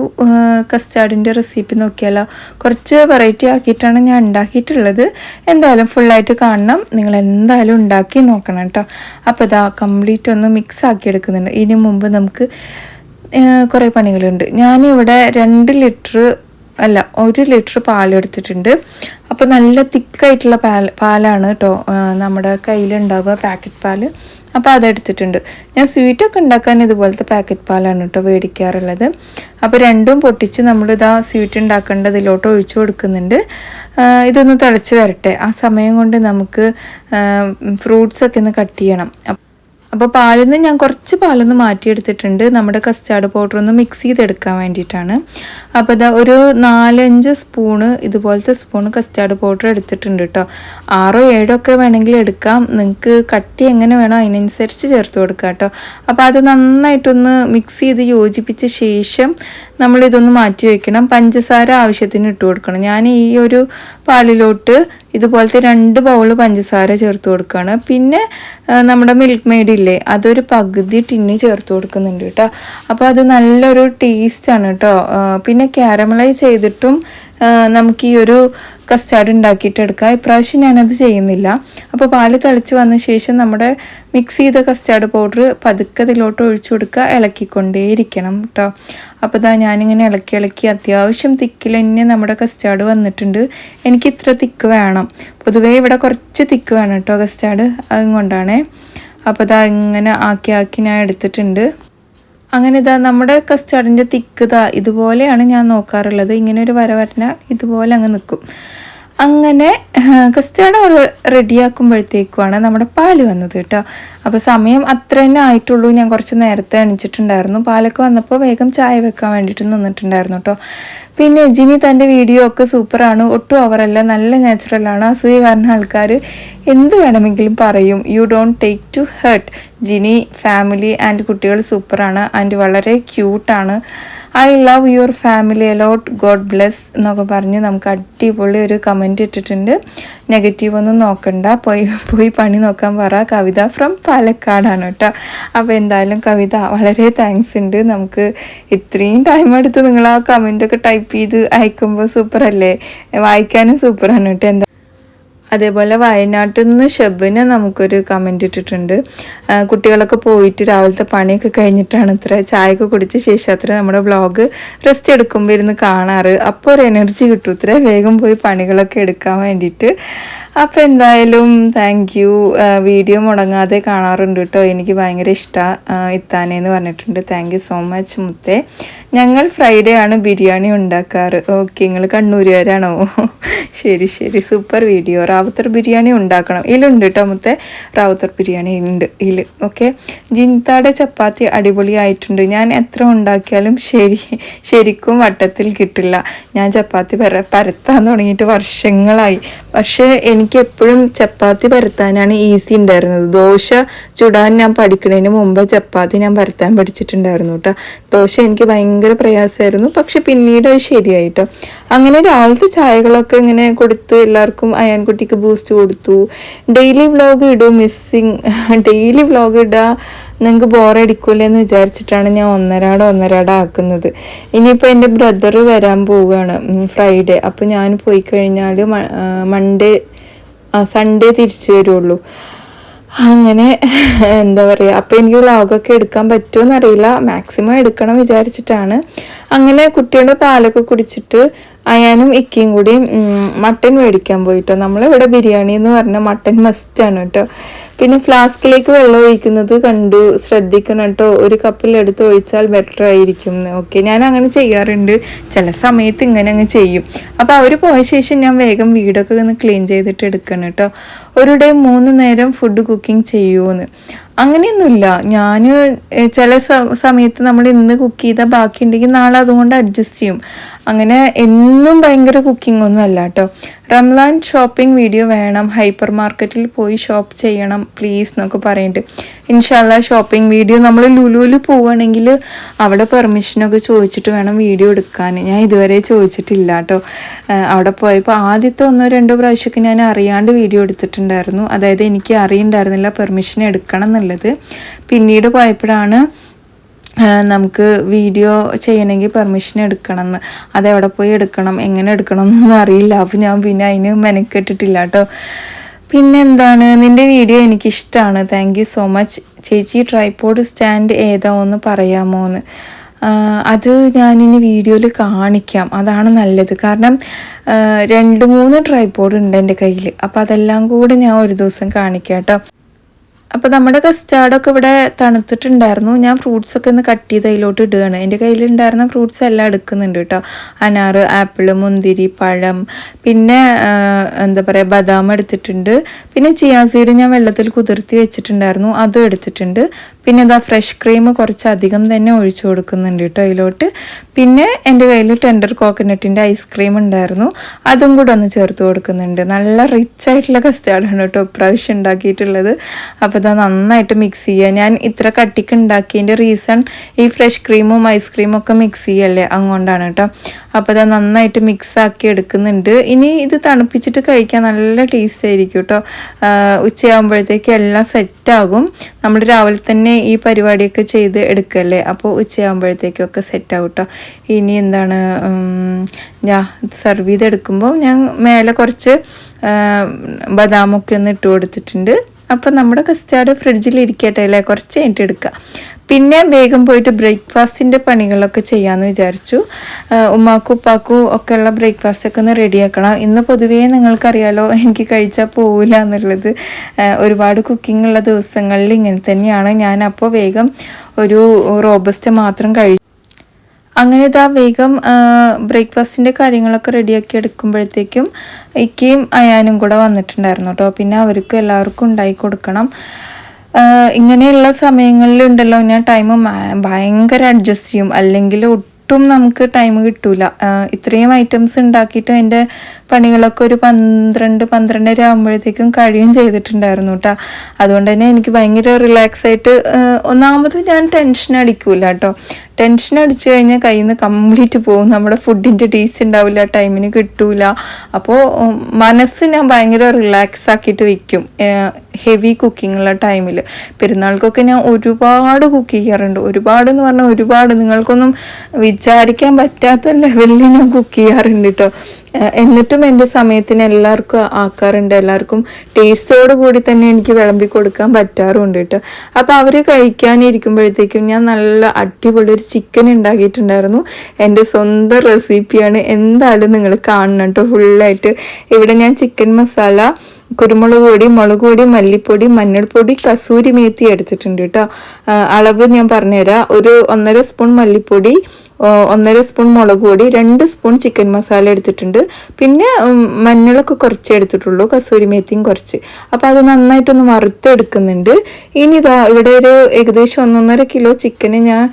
കസ്റ്റാർഡിന്റെ റെസിപ്പി നോക്കിയാലോ. കുറച്ച് വെറൈറ്റി ആക്കിയിട്ടാണ് ഞാൻ ഉണ്ടാക്കിയിട്ടുള്ളത്. എന്തായാലും ഫുള്ളായിട്ട് കാണണം. നിങ്ങൾ എന്തായാലും ഉണ്ടാക്കി നോക്കണം കേട്ടോ അപ്പോൾ ഇതാ കംപ്ലീറ്റ് ഒന്ന് മിക്സ് ആക്കി എടുക്കുന്നുണ്ട്. ഇതിന് മുമ്പ് നമുക്ക് കുറേ പണികളുണ്ട്. ഞാനിവിടെ രണ്ട് ലിറ്റർ അല്ല ഒരു ലിറ്റർ പാലെടുത്തിട്ടുണ്ട് അപ്പോൾ നല്ല തിക്കായിട്ടുള്ള പാൽ പാലാണ് കേട്ടോ നമ്മുടെ കയ്യിലുണ്ടാവുക പാക്കറ്റ് പാൽ അപ്പോൾ അതെടുത്തിട്ടുണ്ട്. ഞാൻ സ്വീറ്റൊക്കെ ഉണ്ടാക്കാൻ ഇതുപോലത്തെ പാക്കറ്റ് പാലാണ് കേട്ടോ മേടിക്കാറുള്ളത് അപ്പോൾ രണ്ടും പൊട്ടിച്ച് നമ്മളിതാ സ്വീറ്റ് ഉണ്ടാക്കേണ്ടതിലോട്ട് ഒഴിച്ചു കൊടുക്കുന്നുണ്ട്. ഇതൊന്ന് തിളച്ച് വരട്ടെ. ആ സമയം കൊണ്ട് നമുക്ക് ഫ്രൂട്ട്സൊക്കെ ഒന്ന് കട്ട് ചെയ്യണം. അപ്പോൾ പാലിൽ നിന്ന് ഞാൻ കുറച്ച് പാലൊന്ന് മാറ്റിയെടുത്തിട്ടുണ്ട്. നമ്മുടെ കസ്റ്റാർഡ് പൗഡർ ഒന്ന് മിക്സ് ചെയ്തെടുക്കാൻ വേണ്ടിയിട്ടാണ്. അപ്പോൾ ഇതാ ഒരു നാലഞ്ച് സ്പൂണ് ഇതുപോലത്തെ സ്പൂണ് കസ്റ്റാർഡ് പൗഡർ എടുത്തിട്ടുണ്ട് കേട്ടോ ആറോ ഏഴോ ഒക്കെ വേണമെങ്കിൽ എടുക്കാം. നിങ്ങൾക്ക് കട്ടി എങ്ങനെ വേണോ അതിനനുസരിച്ച് ചേർത്ത് കൊടുക്കാം കേട്ടോ അപ്പോൾ അത് നന്നായിട്ടൊന്ന് മിക്സ് ചെയ്ത് യോജിപ്പിച്ച ശേഷം നമ്മളിതൊന്ന് മാറ്റി വയ്ക്കണം പഞ്ചസാര ആവശ്യത്തിന് ഇട്ട് കൊടുക്കണം. ഞാൻ ഈ ഒരു പാലിലോട്ട് ഇതുപോലത്തെ രണ്ട് ബൗൾ പഞ്ചസാര ചേർത്ത് കൊടുക്കുകയാണ്. പിന്നെ നമ്മുടെ മിൽക്ക് മെയ്ഡ് ഇല്ലേ അതൊരു പകുതി ടിന്നി ചേർത്ത് കൊടുക്കുന്നുണ്ട് കേട്ടോ. അപ്പോൾ അത് നല്ലൊരു ടേസ്റ്റാണ് കേട്ടോ. പിന്നെ ക്യാരമലൈസ് ചെയ്തിട്ടും നമുക്ക് ഈ ഒരു കസ്റ്റാർഡ് ഉണ്ടാക്കിയിട്ട് എടുക്കാം. ഇപ്രാവശ്യം ഞാനത് ചെയ്യുന്നില്ല. അപ്പോൾ പാൽ തിളച്ച് വന്ന ശേഷം നമ്മുടെ മിക്സ് ചെയ്ത കസ്റ്റാർഡ് പൗഡർ പതുക്കെ അതിലോട്ട് ഒഴിച്ചു കൊടുക്കുക. ഇളക്കിക്കൊണ്ടേയിരിക്കണം കേട്ടോ. അപ്പോൾ ഇതാ ഞാനിങ്ങനെ ഇളക്കി ഇളക്കി അത്യാവശ്യം തിക്കിൽ തന്നെ നമ്മുടെ കസ്റ്റാർഡ് വന്നിട്ടുണ്ട്. എനിക്ക് ഇത്ര തിക്ക് വേണം. പൊതുവേ ഇവിടെ കുറച്ച് തിക്ക് വേണം കേട്ടോ കസ്റ്റാർഡ് അതുകൊണ്ടാണേ അപ്പോൾ ഇതാ ഇങ്ങനെ ആക്കി ആക്കി ഞാൻ എടുത്തിട്ടുണ്ട്. അങ്ങനെ ഇതാ നമ്മുടെ കസ്റ്റാർഡിന്റെ തിക്ക് ഇതാ ഇതുപോലെയാണ് ഞാൻ നോക്കാറുള്ളത്. ഇങ്ങനെ ഒരു വര വരഞ്ഞാൽ ഇതുപോലെ അങ്ങ് നിൽക്കും അങ്ങനെ കസ്റ്റാർഡ് റെഡിയാക്കുമ്പോഴത്തേക്കുമാണ് നമ്മുടെ പാൽ വന്നത് കേട്ടോ. അപ്പോൾ സമയം അത്ര തന്നെ ആയിട്ടുള്ളൂ. ഞാൻ കുറച്ച് നേരത്തെ എണിച്ചിട്ടുണ്ടായിരുന്നു. പാലൊക്കെ വന്നപ്പോൾ വേഗം ചായ വെക്കാൻ വേണ്ടിയിട്ട് നിന്നിട്ടുണ്ടായിരുന്നു കേട്ടോ. പിന്നെ ജിനി തന്റെ വീഡിയോ ഒക്കെ സൂപ്പറാണ്. ഒട്ടും ഓവറല്ല നല്ല നാച്ചുറലാണ് അസൂയ കാരണം ആൾക്കാർ എന്ത് വേണമെങ്കിലും പറയും. You don't take to heart Jini family and കുട്ടികൾ സൂപ്പറാണ്. ആൻഡ് വളരെ ക്യൂട്ടാണ് I love your family a lot God bless എന്നൊക്കെ പറഞ്ഞ് നമുക്ക് അടിപൊളി ഒരു കമന്റ് ഇട്ടിട്ടുണ്ട്. നെഗറ്റീവ് ഒന്നും നോക്കണ്ട. പോയി പോയി പണി നോക്കാൻ പറ. കവിത ഫ്രം പാലക്കാടാണ് കേട്ടോ. അപ്പോൾ എന്തായാലും കവിത വളരെ താങ്ക്സ് ഉണ്ട്. നമുക്ക് ഇത്രയും ടൈം എടുത്ത് നിങ്ങൾ ആ കമന്റൊക്കെ ടൈപ്പ് ചെയ്ത് അയക്കുമ്പോൾ സൂപ്പറല്ലേ വായിക്കാനും സൂപ്പറാണ് കേട്ടോ. എന്താ അതേപോലെ വയനാട്ടിൽ നിന്ന് ഷെബിന് നമുക്കൊരു കമന്റ് ഇട്ടിട്ടുണ്ട്. കുട്ടികളൊക്കെ പോയിട്ട് രാവിലത്തെ പണിയൊക്കെ കഴിഞ്ഞിട്ടാണ് ഇത്ര ചായയൊക്കെ കുടിച്ച ശേഷം അത്ര നമ്മുടെ വ്ളോഗ് റെസ്റ്റ് എടുക്കുമ്പോൾ ഇരുന്ന് കാണാറ്. അപ്പോൾ ഒരു എനർജി കിട്ടും. ഇത്ര വേഗം പോയി പണികളൊക്കെ എടുക്കാൻ വേണ്ടിയിട്ട്. അപ്പോൾ എന്തായാലും താങ്ക് യു വീഡിയോ മുടങ്ങാതെ കാണാറുണ്ട് കേട്ടോ എനിക്ക് ഭയങ്കര ഇഷ്ടമാണ് ഇത്താനേന്ന് പറഞ്ഞിട്ടുണ്ട്. താങ്ക് യു സോ മച്ച് മുത്തേ. ഞങ്ങൾ ഫ്രൈഡേ ആണ് ബിരിയാണി ഉണ്ടാക്കാറ്. ഓക്കെ നിങ്ങൾ കണ്ണൂരുകാരാണോ? ശരി ശരി. സൂപ്പർ വീഡിയോ റാവുത്തർ ബിരിയാണി ഉണ്ടാക്കണം. ഇതിലുണ്ട് കേട്ടോ മുത്തേ. റാവുത്തർ ബിരിയാണി ഉണ്ട് ഇതിൽ ഓക്കെ ജിൻതാടെ ചപ്പാത്തി അടിപൊളിയായിട്ടുണ്ട്. ഞാൻ എത്ര ഉണ്ടാക്കിയാലും ശരി ശരിക്കും വട്ടത്തിൽ കിട്ടില്ല. ഞാൻ ചപ്പാത്തി പര പരത്താൻ തുടങ്ങിയിട്ട് വർഷങ്ങളായി. പക്ഷേ എനിക്ക് എപ്പോഴും ചപ്പാത്തി പരത്താനാണ് ഈസി ഉണ്ടായിരുന്നത്. ദോശ ചുടാൻ ഞാൻ പഠിക്കുന്നതിന് മുമ്പ് ചപ്പാത്തി ഞാൻ പരത്താൻ പഠിച്ചിട്ടുണ്ടായിരുന്നു കേട്ടോ ദോശ എനിക്ക് ഭയങ്കര പ്രയാസമായിരുന്നു. പക്ഷെ പിന്നീട് അത് ശരിയായിട്ടോ അങ്ങനെ രാവിലത്തെ ചായകളൊക്കെ ഇങ്ങനെ കൊടുത്ത് എല്ലാവർക്കും അയാൻകുട്ടിക്ക് ബൂസ്റ്റ് കൊടുത്തു. ഡെയിലി വ്ലോഗ് ഇടും മിസ്സിങ് ഡെയിലി വ്ലോഗ് ഇടുക നിങ്ങൾക്ക് ബോറടിക്കൂലേ എന്ന് വിചാരിച്ചിട്ടാണ് ഞാൻ ഒന്നരാട ഒന്നരാട ആക്കുന്നത്. ഇനിയിപ്പോൾ എന്റെ ബ്രദർ വരാൻ പോവുകയാണ് ഫ്രൈഡേ അപ്പോൾ ഞാൻ പോയി കഴിഞ്ഞാൽ മൺഡേ സൺഡേ തിരിച്ചു വരുള്ളൂ. അങ്ങനെ എന്താ പറയുക അപ്പോൾ എനിക്ക് വ്ളോഗൊക്കെ എടുക്കാൻ പറ്റുമോ എന്നറിയില്ല മാക്സിമം എടുക്കണം വിചാരിച്ചിട്ടാണ്. അങ്ങനെ കുട്ടിയുടെ പാലൊക്കെ കുടിച്ചിട്ട് അയാനും ഇക്കയും കൂടി മട്ടൻ മേടിക്കാൻ പോയിട്ടോ. നമ്മളിവിടെ ബിരിയാണി എന്ന് പറഞ്ഞാൽ മട്ടൻ മസ്റ്റാണ് കേട്ടോ. പിന്നെ ഫ്ലാസ്കിലേക്ക് വെള്ളം ഒഴിക്കുന്നത് കണ്ടു ശ്രദ്ധിക്കണം കേട്ടോ. ഒരു കപ്പിൽ എടുത്ത് ഒഴിച്ചാൽ ബെറ്റർ ആയിരിക്കും. ഓക്കെ ഞാൻ അങ്ങനെ ചെയ്യാറുണ്ട്. ചില സമയത്ത് ഇങ്ങനെ അങ്ങ് ചെയ്യും. അപ്പോൾ അവർ പോയ ശേഷം ഞാൻ വേഗം വീടൊക്കെ ഒന്ന് ക്ലീൻ ചെയ്തിട്ട് എടുക്കണം കേട്ടോ. ഒരു ഡേ മൂന്ന് നേരം ഫുഡ് കുക്കിംഗ് ചെയ്യുമെന്ന് അങ്ങനെയൊന്നുമില്ല. ഞാൻ ചില സമയത്ത് നമ്മൾ ഇന്ന് കുക്ക് ചെയ്താൽ ബാക്കി ഉണ്ടെങ്കിൽ നാളെ അതുകൊണ്ട് അഡ്ജസ്റ്റ് ചെയ്യും. അങ്ങനെ എന്നും ഭയങ്കര കുക്കിംഗ് ഒന്നും അല്ല കേട്ടോ റംലാൻ ഷോപ്പിംഗ് വീഡിയോ വേണം. ഹൈപ്പർ മാർക്കറ്റിൽ പോയി ഷോപ്പ് ചെയ്യണം പ്ലീസ് എന്നൊക്കെ പറയുന്നുണ്ട് ഇൻഷാല്ല ഷോപ്പിംഗ് വീഡിയോ നമ്മൾ ലുലുവിൽ പോവുകയാണെങ്കിൽ അവിടെ പെർമിഷനൊക്കെ ചോദിച്ചിട്ട് വേണം വീഡിയോ എടുക്കാൻ. ഞാൻ ഇതുവരെ ചോദിച്ചിട്ടില്ല കേട്ടോ അവിടെ പോയപ്പോൾ ആദ്യത്തെ ഒന്നോ രണ്ടോ പ്രാവശ്യമൊക്കെ ഞാൻ അറിയാണ്ട് വീഡിയോ എടുത്തിട്ടുണ്ടായിരുന്നു. അതായത് എനിക്ക് അറിയണ്ടായിരുന്നില്ല പെർമിഷൻ എടുക്കണം എന്നുള്ളത്. പിന്നീട് പോയപ്പോഴാണ് നമുക്ക് വീഡിയോ ചെയ്യണമെങ്കിൽ പെർമിഷൻ എടുക്കണം എന്ന് അതെവിടെ പോയി എടുക്കണം എങ്ങനെ എടുക്കണം എന്നൊന്നും അറിയില്ല. അപ്പോൾ ഞാൻ പിന്നെ അതിന് മെനക്കെട്ടിട്ടില്ല കേട്ടോ. പിന്നെ എന്താണ്? നിന്റെ വീഡിയോ എനിക്കിഷ്ടമാണ് താങ്ക് യു സോ മച്ച് ചേച്ചി ട്രൈപോഡ് സ്റ്റാൻഡ് ഏതാ ഒന്ന് പറയാമോ എന്ന് അത് ഞാനിനി വീഡിയോയിൽ കാണിക്കാം. അതാണ് നല്ലത്. കാരണം രണ്ട് മൂന്ന് ട്രൈപോഡ് ഉണ്ട് എന്റെ കയ്യിൽ അപ്പോൾ അതെല്ലാം കൂടെ ഞാൻ ഒരു ദിവസം കാണിക്കാം കേട്ടോ. അപ്പോൾ നമ്മുടെ കസ്റ്റാർഡൊക്കെ ഇവിടെ തണുത്തിട്ടുണ്ടായിരുന്നു. ഞാൻ ഫ്രൂട്ട്സ് ഒക്കെ ഒന്ന് കട്ട് ചെയ്ത് അതിലോട്ട് ഇടുകയാണ്. എന്റെ കയ്യിലുണ്ടായിരുന്ന ഫ്രൂട്ട്സ് എല്ലാം എടുക്കുന്നുണ്ട് കേട്ടോ. അനാറ് ആപ്പിൾ മുന്തിരി പഴം പിന്നെ എന്താ പറയുക ബദാം എടുത്തിട്ടുണ്ട്. പിന്നെ ചിയാ സീഡ് ഞാൻ വെള്ളത്തിൽ കുതിർത്തി വെച്ചിട്ടുണ്ടായിരുന്നു. അതും എടുത്തിട്ടുണ്ട്. പിന്നെ ഇതാ ഫ്രഷ് ക്രീം കുറച്ചധികം തന്നെ ഒഴിച്ചു കൊടുക്കുന്നുണ്ട് കേട്ടോ അതിലോട്ട്. പിന്നെ എന്റെ കയ്യിൽ ടെൻഡർ കോക്കനട്ടിന്റെ ഐസ്ക്രീം ഉണ്ടായിരുന്നു. അതും കൂടെ ഒന്ന് ചേർത്ത് കൊടുക്കുന്നുണ്ട്. നല്ല റിച്ച് ആയിട്ടുള്ള കസ്റ്റാർഡാണ് കേട്ടോ ഇപ്രാവശ്യം ഉണ്ടാക്കിയിട്ടുള്ളത്. അപ്പോൾ ഇതാ നന്നായിട്ട് മിക്സ് ചെയ്യുക. ഞാൻ ഇത്ര കട്ടിക്ക് ഉണ്ടാക്കിയതിന്റെ റീസൺ ഈ ഫ്രഷ് ക്രീമും ഐസ്ക്രീമും ഒക്കെ മിക്സ് ചെയ്യല്ലേ? അങ്ങോണ്ടാണ് കേട്ടോ അപ്പോൾ ഇതാ നന്നായിട്ട് മിക്സ് ആക്കി എടുക്കുന്നുണ്ട്. ഇനി ഇത് തണുപ്പിച്ചിട്ട് കഴിക്കാൻ നല്ല ടേസ്റ്റ് ആയിരിക്കും കേട്ടോ ഉച്ചയാകുമ്പോഴത്തേക്ക് എല്ലാം സെറ്റാകും നമ്മൾ രാവിലെ തന്നെ ഈ പരിപാടിയൊക്കെ ചെയ്ത് എടുക്കല്ലേ? അപ്പോൾ ഉച്ചയാകുമ്പോഴത്തേക്കൊക്കെ സെറ്റാകും കേട്ടോ ഇനി എന്താണ് ഞാൻ സെർവ് ചെയ്തെടുക്കുമ്പോൾ ഞാൻ മേലെ കുറച്ച് ബദാമൊക്കെ ഒന്ന് ഇട്ട് കൊടുത്തിട്ടുണ്ട്. അപ്പം നമ്മുടെ കസ്റ്റാർഡ് ഫ്രിഡ്ജിൽ ഇരിക്കട്ടെ അല്ലേ? കുറച്ച് കഴിഞ്ഞിട്ട് എടുക്കുക പിന്നെ വേഗം പോയിട്ട് ബ്രേക്ക്ഫാസ്റ്റിന്റെ പണികളൊക്കെ ചെയ്യാമെന്ന് വിചാരിച്ചു. ഉമ്മാക്കും ഉപ്പാക്കും ഒക്കെയുള്ള ബ്രേക്ക്ഫാസ്റ്റ് ഒക്കെ ഒന്ന് റെഡിയാക്കണം ഇന്ന് പൊതുവേ നിങ്ങൾക്കറിയാലോ എനിക്ക് കഴിച്ചാൽ പോവില്ല എന്നുള്ളത്. ഒരുപാട് കുക്കിംഗ് ഉള്ള ദിവസങ്ങളിൽ ഇങ്ങനെ തന്നെയാണ്. ഞാൻ അപ്പോൾ വേഗം ഒരു റോബസ്റ്റ് മാത്രം കഴിച്ചു അങ്ങനെ ഇതാ വേഗം ബ്രേക്ക്ഫാസ്റ്റിന്റെ കാര്യങ്ങളൊക്കെ റെഡിയാക്കി എടുക്കുമ്പോഴത്തേക്കും ഇക്കയും അയാനും കൂടെ വന്നിട്ടുണ്ടായിരുന്നു കേട്ടോ. പിന്നെ അവർക്കും എല്ലാവർക്കും ഉണ്ടായി കൊടുക്കണം. ഇങ്ങനെയുള്ള സമയങ്ങളിലുണ്ടല്ലോ ഞാൻ ടൈം ഭയങ്കര അഡ്ജസ്റ്റ് ചെയ്യും. അല്ലെങ്കിൽ ഒട്ടും നമുക്ക് ടൈം കിട്ടൂല. ഇത്രയും ഐറ്റംസ് ഉണ്ടാക്കിയിട്ട് എന്റെ പണികളൊക്കെ ഒരു പന്ത്രണ്ട് പന്ത്രണ്ടര ആകുമ്പോഴത്തേക്കും കഴിയും ചെയ്തിട്ടുണ്ടായിരുന്നു കേട്ടോ അതുകൊണ്ട് തന്നെ എനിക്ക് ഭയങ്കര റിലാക്സ് ആയിട്ട് ഒന്നാമത് ഞാൻ ടെൻഷൻ അടിക്കൂല കേട്ടോ ടെൻഷൻ അടിച്ചു കഴിഞ്ഞാൽ കയ്യിൽ നിന്ന് കംപ്ലീറ്റ് പോകും. നമ്മുടെ ഫുഡിന്റെ ടേസ്റ്റ് ഉണ്ടാവില്ല ടൈമിന് കിട്ടൂല. അപ്പോൾ മനസ്സ് ഞാൻ ഭയങ്കര റിലാക്സ് ആക്കിയിട്ട് വയ്ക്കും ഹെവി കുക്കിംഗ് ഉള്ള ടൈമിൽ പെരുന്നാൾക്കൊക്കെ ഞാൻ ഒരുപാട് കുക്ക് ചെയ്യാറുണ്ട്. ഒരുപാട് എന്ന് പറഞ്ഞാൽ ഒരുപാട്. നിങ്ങൾക്കൊന്നും വിചാരിക്കാൻ പറ്റാത്ത ലെവലിൽ ഞാൻ കുക്ക് ചെയ്യാറുണ്ട് കേട്ടോ എന്നിട്ടും എന്റെ സമയത്തിന് എല്ലാവർക്കും ആക്കാറുണ്ട്. എല്ലാവർക്കും ടേസ്റ്റോട് കൂടി തന്നെ എനിക്ക് വിളമ്പി കൊടുക്കാൻ പറ്റാറുണ്ട് കേട്ടോ. അപ്പോൾ അവർ കഴിക്കാനിരിക്കുമ്പോഴത്തേക്കും ഞാൻ നല്ല അടിപൊളി ഒരു ചിക്കൻ ഉണ്ടാക്കിയിട്ടുണ്ടായിരുന്നു. എന്റെ സ്വന്തം റെസിപ്പിയാണ് എന്തായാലും നിങ്ങൾ കാണണം കേട്ടോ. ഫുള്ളായിട്ട് ഇവിടെ ഞാൻ ചിക്കൻ മസാല കുരുമുളക് പൊടി മുളക് പൊടി മല്ലിപ്പൊടി മഞ്ഞൾപ്പൊടി കസൂരി മേത്തി എടുത്തിട്ടുണ്ട് കേട്ടോ. അളവ് ഞാൻ പറഞ്ഞുതരാം. ഒരു ഒന്നര സ്പൂൺ മല്ലിപ്പൊടി ഒന്നര സ്പൂൺ മുളക് പൊടി രണ്ട് സ്പൂൺ ചിക്കൻ മസാല എടുത്തിട്ടുണ്ട്. പിന്നെ മഞ്ഞളൊക്കെ കുറച്ച് എടുത്തിട്ടുള്ളൂ കസൂരി മേത്തിയും കുറച്ച്. അപ്പോൾ അത് നന്നായിട്ടൊന്ന് വറുത്തെടുക്കുന്നുണ്ട്. ഇനി ഇതാ ഇവിടെ ഒരു ഏകദേശം ഒന്നൊന്നര കിലോ ചിക്കന് ഞാൻ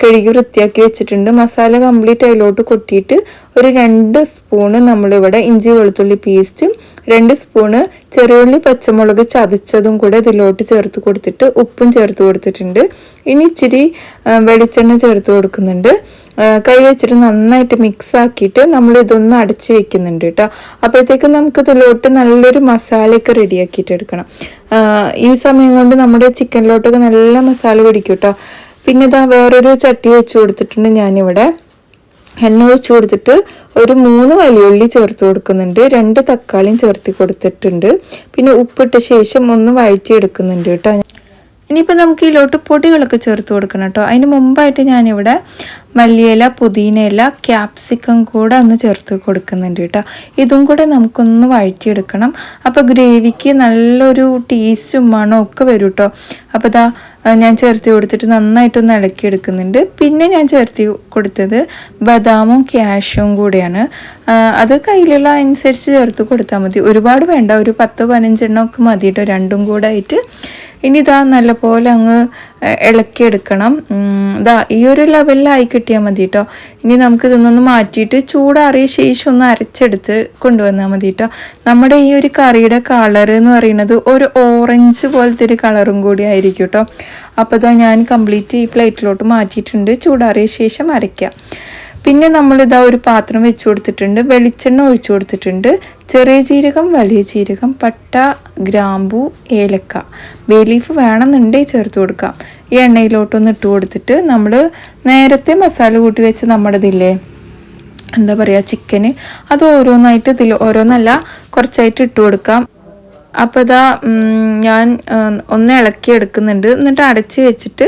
കഴുകി വൃത്തിയാക്കി വെച്ചിട്ടുണ്ട്. മസാല കംപ്ലീറ്റ് അതിലോട്ട് കൊട്ടിയിട്ട് ഒരു രണ്ട് സ്പൂണ് നമ്മളിവിടെ ഇഞ്ചി വെളുത്തുള്ളി പേസ്റ്റും രണ്ട് സ്പൂണ് ചെറിയുള്ളി പച്ചമുളക് ചതച്ചതും കൂടെ ഇതിലോട്ട് ചേർത്ത് കൊടുത്തിട്ട് ഉപ്പും ചേർത്ത് കൊടുത്തിട്ടുണ്ട്. ഇനി ഇച്ചിരി വെളിച്ചെണ്ണ ചേർത്ത് കൊടുക്കുന്നുണ്ട്. കൈ വെച്ചിട്ട് നന്നായിട്ട് മിക്സ് ആക്കിയിട്ട് നമ്മൾ ഇതൊന്ന് അടച്ച് വെക്കുന്നുണ്ട് കേട്ടോ. അപ്പോഴത്തേക്കും നമുക്ക് ഇതിലോട്ട് നല്ലൊരു മസാലയൊക്കെ റെഡിയാക്കിയിട്ട് എടുക്കണം. ഈ സമയം കൊണ്ട് നമ്മുടെ ചിക്കനിലോട്ടൊക്കെ നല്ല മസാല പിടിക്കും കേട്ടോ. പിന്നെ ഇതാ വേറൊരു ചട്ടി വെച്ച് കൊടുത്തിട്ടുണ്ട് ഞാനിവിടെ. എണ്ണ ഒഴിച്ചു കൊടുത്തിട്ട് ഒരു മൂന്ന് വലിയുള്ളി ചേർത്ത് കൊടുക്കുന്നുണ്ട്. രണ്ട് തക്കാളിയും ചേർത്തി കൊടുത്തിട്ടുണ്ട്. പിന്നെ ഉപ്പിട്ട ശേഷം ഒന്ന് വഴിച്ചെടുക്കുന്നുണ്ട് കേട്ടോ. ഇനിയിപ്പോൾ നമുക്ക് ഇതിലോട്ട് പൊടികളൊക്കെ ചേർത്ത് കൊടുക്കണം കേട്ടോ. അതിന് മുമ്പായിട്ട് ഞാനിവിടെ മല്ലിയില പുതിനയില ക്യാപ്സിക്കം കൂടെ ഒന്ന് ചേർത്ത് കൊടുക്കുന്നുണ്ട് കേട്ടോ. ഇതും കൂടെ നമുക്കൊന്ന് വഴറ്റിയെടുക്കണം. അപ്പോൾ ഗ്രേവിക്ക് നല്ലൊരു ടേസ്റ്റും മണമൊക്കെ വരും കേട്ടോ. അപ്പോൾ ഇതാ ഞാൻ ചേർത്ത് കൊടുത്തിട്ട് നന്നായിട്ടൊന്ന് ഇളക്കിയെടുക്കുന്നുണ്ട് പിന്നെ ഞാൻ ചേർത്ത് കൊടുത്തത് ബദാമും ക്യാഷും കൂടെയാണ്. അത് കയ്യിലുള്ള അനുസരിച്ച് ചേർത്ത് കൊടുത്താൽ മതി. ഒരുപാട് വേണ്ട. ഒരു പത്ത് പതിനഞ്ചെണ്ണം ഒക്കെ മതി കേട്ടോ രണ്ടും കൂടെ ആയിട്ട്. ഇനി ഇതാ നല്ലപോലെ അങ്ങ് ഇളക്കിയെടുക്കണം ഇതാ ഈ ഒരു ലെവലിലായി കിട്ടിയാൽ മതി കേട്ടോ ഇനി നമുക്ക് ഇതൊന്നൊന്ന് മാറ്റിയിട്ട് ചൂടാറിയ ശേഷം ഒന്ന് അരച്ചെടുത്ത് കൊണ്ടുവന്നാൽ മതി കേട്ടോ നമ്മുടെ ഈ ഒരു കറിയുടെ കളർ എന്ന് പറയുന്നത് ഒരു ഓറഞ്ച് പോലത്തെ ഒരു കളറും കൂടി ആയിരിക്കും കേട്ടോ അപ്പോൾ ഇതാ ഞാൻ കംപ്ലീറ്റ് ഈ പ്ലേറ്റിലോട്ട് മാറ്റിയിട്ടുണ്ട്. ചൂടാറിയ ശേഷം അരയ്ക്കാം. പിന്നെ നമ്മളിതാ ഒരു പാത്രം വെച്ച് കൊടുത്തിട്ടുണ്ട് വെളിച്ചെണ്ണ ഒഴിച്ചു കൊടുത്തിട്ടുണ്ട്. ചെറിയ ജീരകം വലിയ ജീരകം പട്ട ഗ്രാമ്പു ഏലക്ക. ബേ ലീഫ് വേണമെന്നുണ്ടെങ്കിൽ ചേർത്ത് കൊടുക്കാം. ഈ എണ്ണയിലോട്ടൊന്ന് ഇട്ട് കൊടുത്തിട്ട് നമ്മൾ നേരത്തെ മസാല കൂട്ടി വെച്ച് നമ്മുടെ ഇതില്ലേ എന്താ പറയുക ചിക്കന് അത് ഓരോന്നായിട്ട് ഇതിൽ ഓരോന്നല്ല കുറച്ചായിട്ട് ഇട്ട് കൊടുക്കാം. അപ്പോൾ ഇതാ ഞാൻ ഒന്ന് ഇളക്കി എടുക്കുന്നുണ്ട്. എന്നിട്ട് അടച്ച് വെച്ചിട്ട്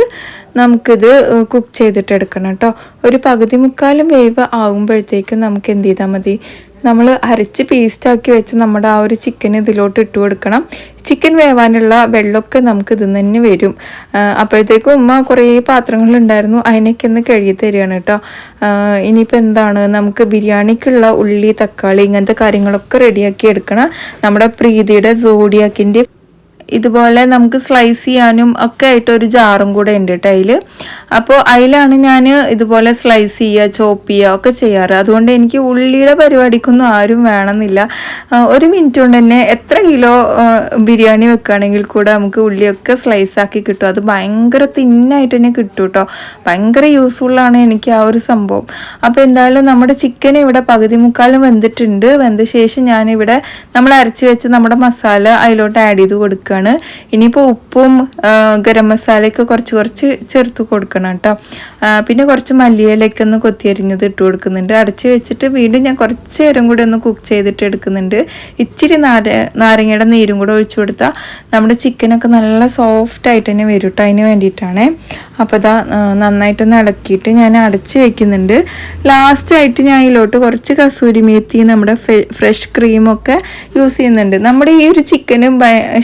നമുക്കിത് കുക്ക് ചെയ്തിട്ട് എടുക്കണം കേട്ടോ. ഒരു പകുതി മുക്കാലും വേവ് ആകുമ്പോഴത്തേക്കും നമുക്ക് എന്ത് ചെയ്താൽ മതി? നമ്മൾ അരച്ച് പേസ്റ്റാക്കി വെച്ച് നമ്മുടെ ആ ഒരു ചിക്കൻ ഇതിലോട്ട് ഇട്ട് കൊടുക്കണം. ചിക്കൻ വേവാനുള്ള വെള്ളമൊക്കെ നമുക്ക് ഇതിൽ തന്നെ വരും. അപ്പോഴത്തേക്കും ഉമ്മ കുറേ പാത്രങ്ങളുണ്ടായിരുന്നു അതിനൊക്കെ ഒന്ന് കഴുകി തരികയാണ് കേട്ടോ. ഇനിയിപ്പോൾ എന്താണ്? നമുക്ക് ബിരിയാണിക്കുള്ള ഉള്ളി തക്കാളി ഇങ്ങനത്തെ കാര്യങ്ങളൊക്കെ റെഡിയാക്കി എടുക്കണം. നമ്മുടെ പ്രീതിയുടെ സോഡിയാക്കിന്റെ ഇതുപോലെ നമുക്ക് സ്ലൈസ് ചെയ്യാനും ഒക്കെ ആയിട്ട് ഒരു ജാറും കൂടെ ഉണ്ട് കേട്ടോ അതിൽ അപ്പോൾ അതിലാണ് ഞാൻ ഇതുപോലെ സ്ലൈസ് ചെയ്യുക ചോപ്പ് ചെയ്യുക ഒക്കെ ചെയ്യാറ്. അതുകൊണ്ട് എനിക്ക് ഉള്ളിയുടെ പരിപാടിക്കൊന്നും ആരും വേണമെന്നില്ല. ഒരു മിനിറ്റ് കൊണ്ട് തന്നെ എത്ര കിലോ ബിരിയാണി വെക്കുകയാണെങ്കിൽ കൂടെ നമുക്ക് ഉള്ളിയൊക്കെ സ്ലൈസ് ആക്കി കിട്ടും. അത് ഭയങ്കര തിന്നായിട്ട് തന്നെ കിട്ടും കേട്ടോ ഭയങ്കര യൂസ്ഫുള്ളാണ് എനിക്ക് ആ ഒരു സംഭവം. അപ്പോൾ എന്തായാലും നമ്മുടെ ചിക്കൻ ഇവിടെ പകുതി മുക്കാലും വെന്തിട്ടുണ്ട്. വെന്ത ശേഷം ഞാനിവിടെ നമ്മൾ അരച്ച് വെച്ച് നമ്മുടെ മസാല അതിലോട്ട് ആഡ് ചെയ്ത് കൊടുക്കുകയാണ് ഇനിയിപ്പോൾ ഉപ്പും ഗരം മസാലയൊക്കെ കുറച്ച് കുറച്ച് ചേർത്ത് കൊടുക്കണം കേട്ടോ. പിന്നെ കുറച്ച് മല്ലിയിലൊക്കെ ഒന്ന് കൊത്തിയരിഞ്ഞത് ഇട്ട് കൊടുക്കുന്നുണ്ട്. അടച്ച് വെച്ചിട്ട് വീണ്ടും ഞാൻ കുറച്ച് നേരം കൂടി ഒന്ന് കുക്ക് ചെയ്തിട്ട് എടുക്കുന്നുണ്ട്. ഇച്ചിരി നാര നാരങ്ങയുടെ നീരും കൂടെ ഒഴിച്ചു കൊടുത്താൽ നമ്മുടെ ചിക്കനൊക്കെ നല്ല സോഫ്റ്റ് ആയിട്ട് തന്നെ വരും കേട്ടോ അതിന് വേണ്ടിയിട്ടാണ്. അപ്പോൾ അതാ നന്നായിട്ടൊന്ന് ഇളക്കിയിട്ട് ഞാൻ അടച്ച് വെക്കുന്നുണ്ട്. ലാസ്റ്റായിട്ട് ഞാൻ ഇതിലോട്ട് കുറച്ച് കസൂരി മേത്തി നമ്മുടെ ഫ്രഷ് ക്രീമൊക്കെ യൂസ് ചെയ്യുന്നുണ്ട്. നമ്മുടെ ഈ ഒരു ചിക്കനും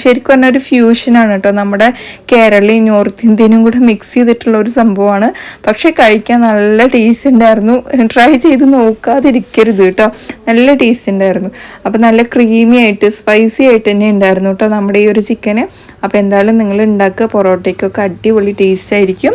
ശരിക്കും പറഞ്ഞ ഒരു ഫ്യൂഷനാണ് കേട്ടോ നമ്മുടെ കേരളയും നോർത്ത് ഇന്ത്യനും കൂടെ മിക്സ് ചെയ്തിട്ടുള്ള ഒരു സംഭവമാണ്. പക്ഷെ കഴിക്കാൻ നല്ല ടേസ്റ്റ് ഉണ്ടായിരുന്നു ട്രൈ ചെയ്ത് നോക്കാതിരിക്കരുത് കേട്ടോ നല്ല ടേസ്റ്റ് ഉണ്ടായിരുന്നു അപ്പോൾ നല്ല ക്രീമി ആയിട്ട് സ്പൈസി ആയിട്ട് തന്നെ ഉണ്ടായിരുന്നു കേട്ടോ നമ്മുടെ ഈ ഒരു ചിക്കന് അപ്പോൾ എന്തായാലും നിങ്ങൾ ഉണ്ടാക്കുക പൊറോട്ടയ്ക്കൊക്കെ അടിപൊളി ടേസ്റ്റ് ആയിരിക്കും.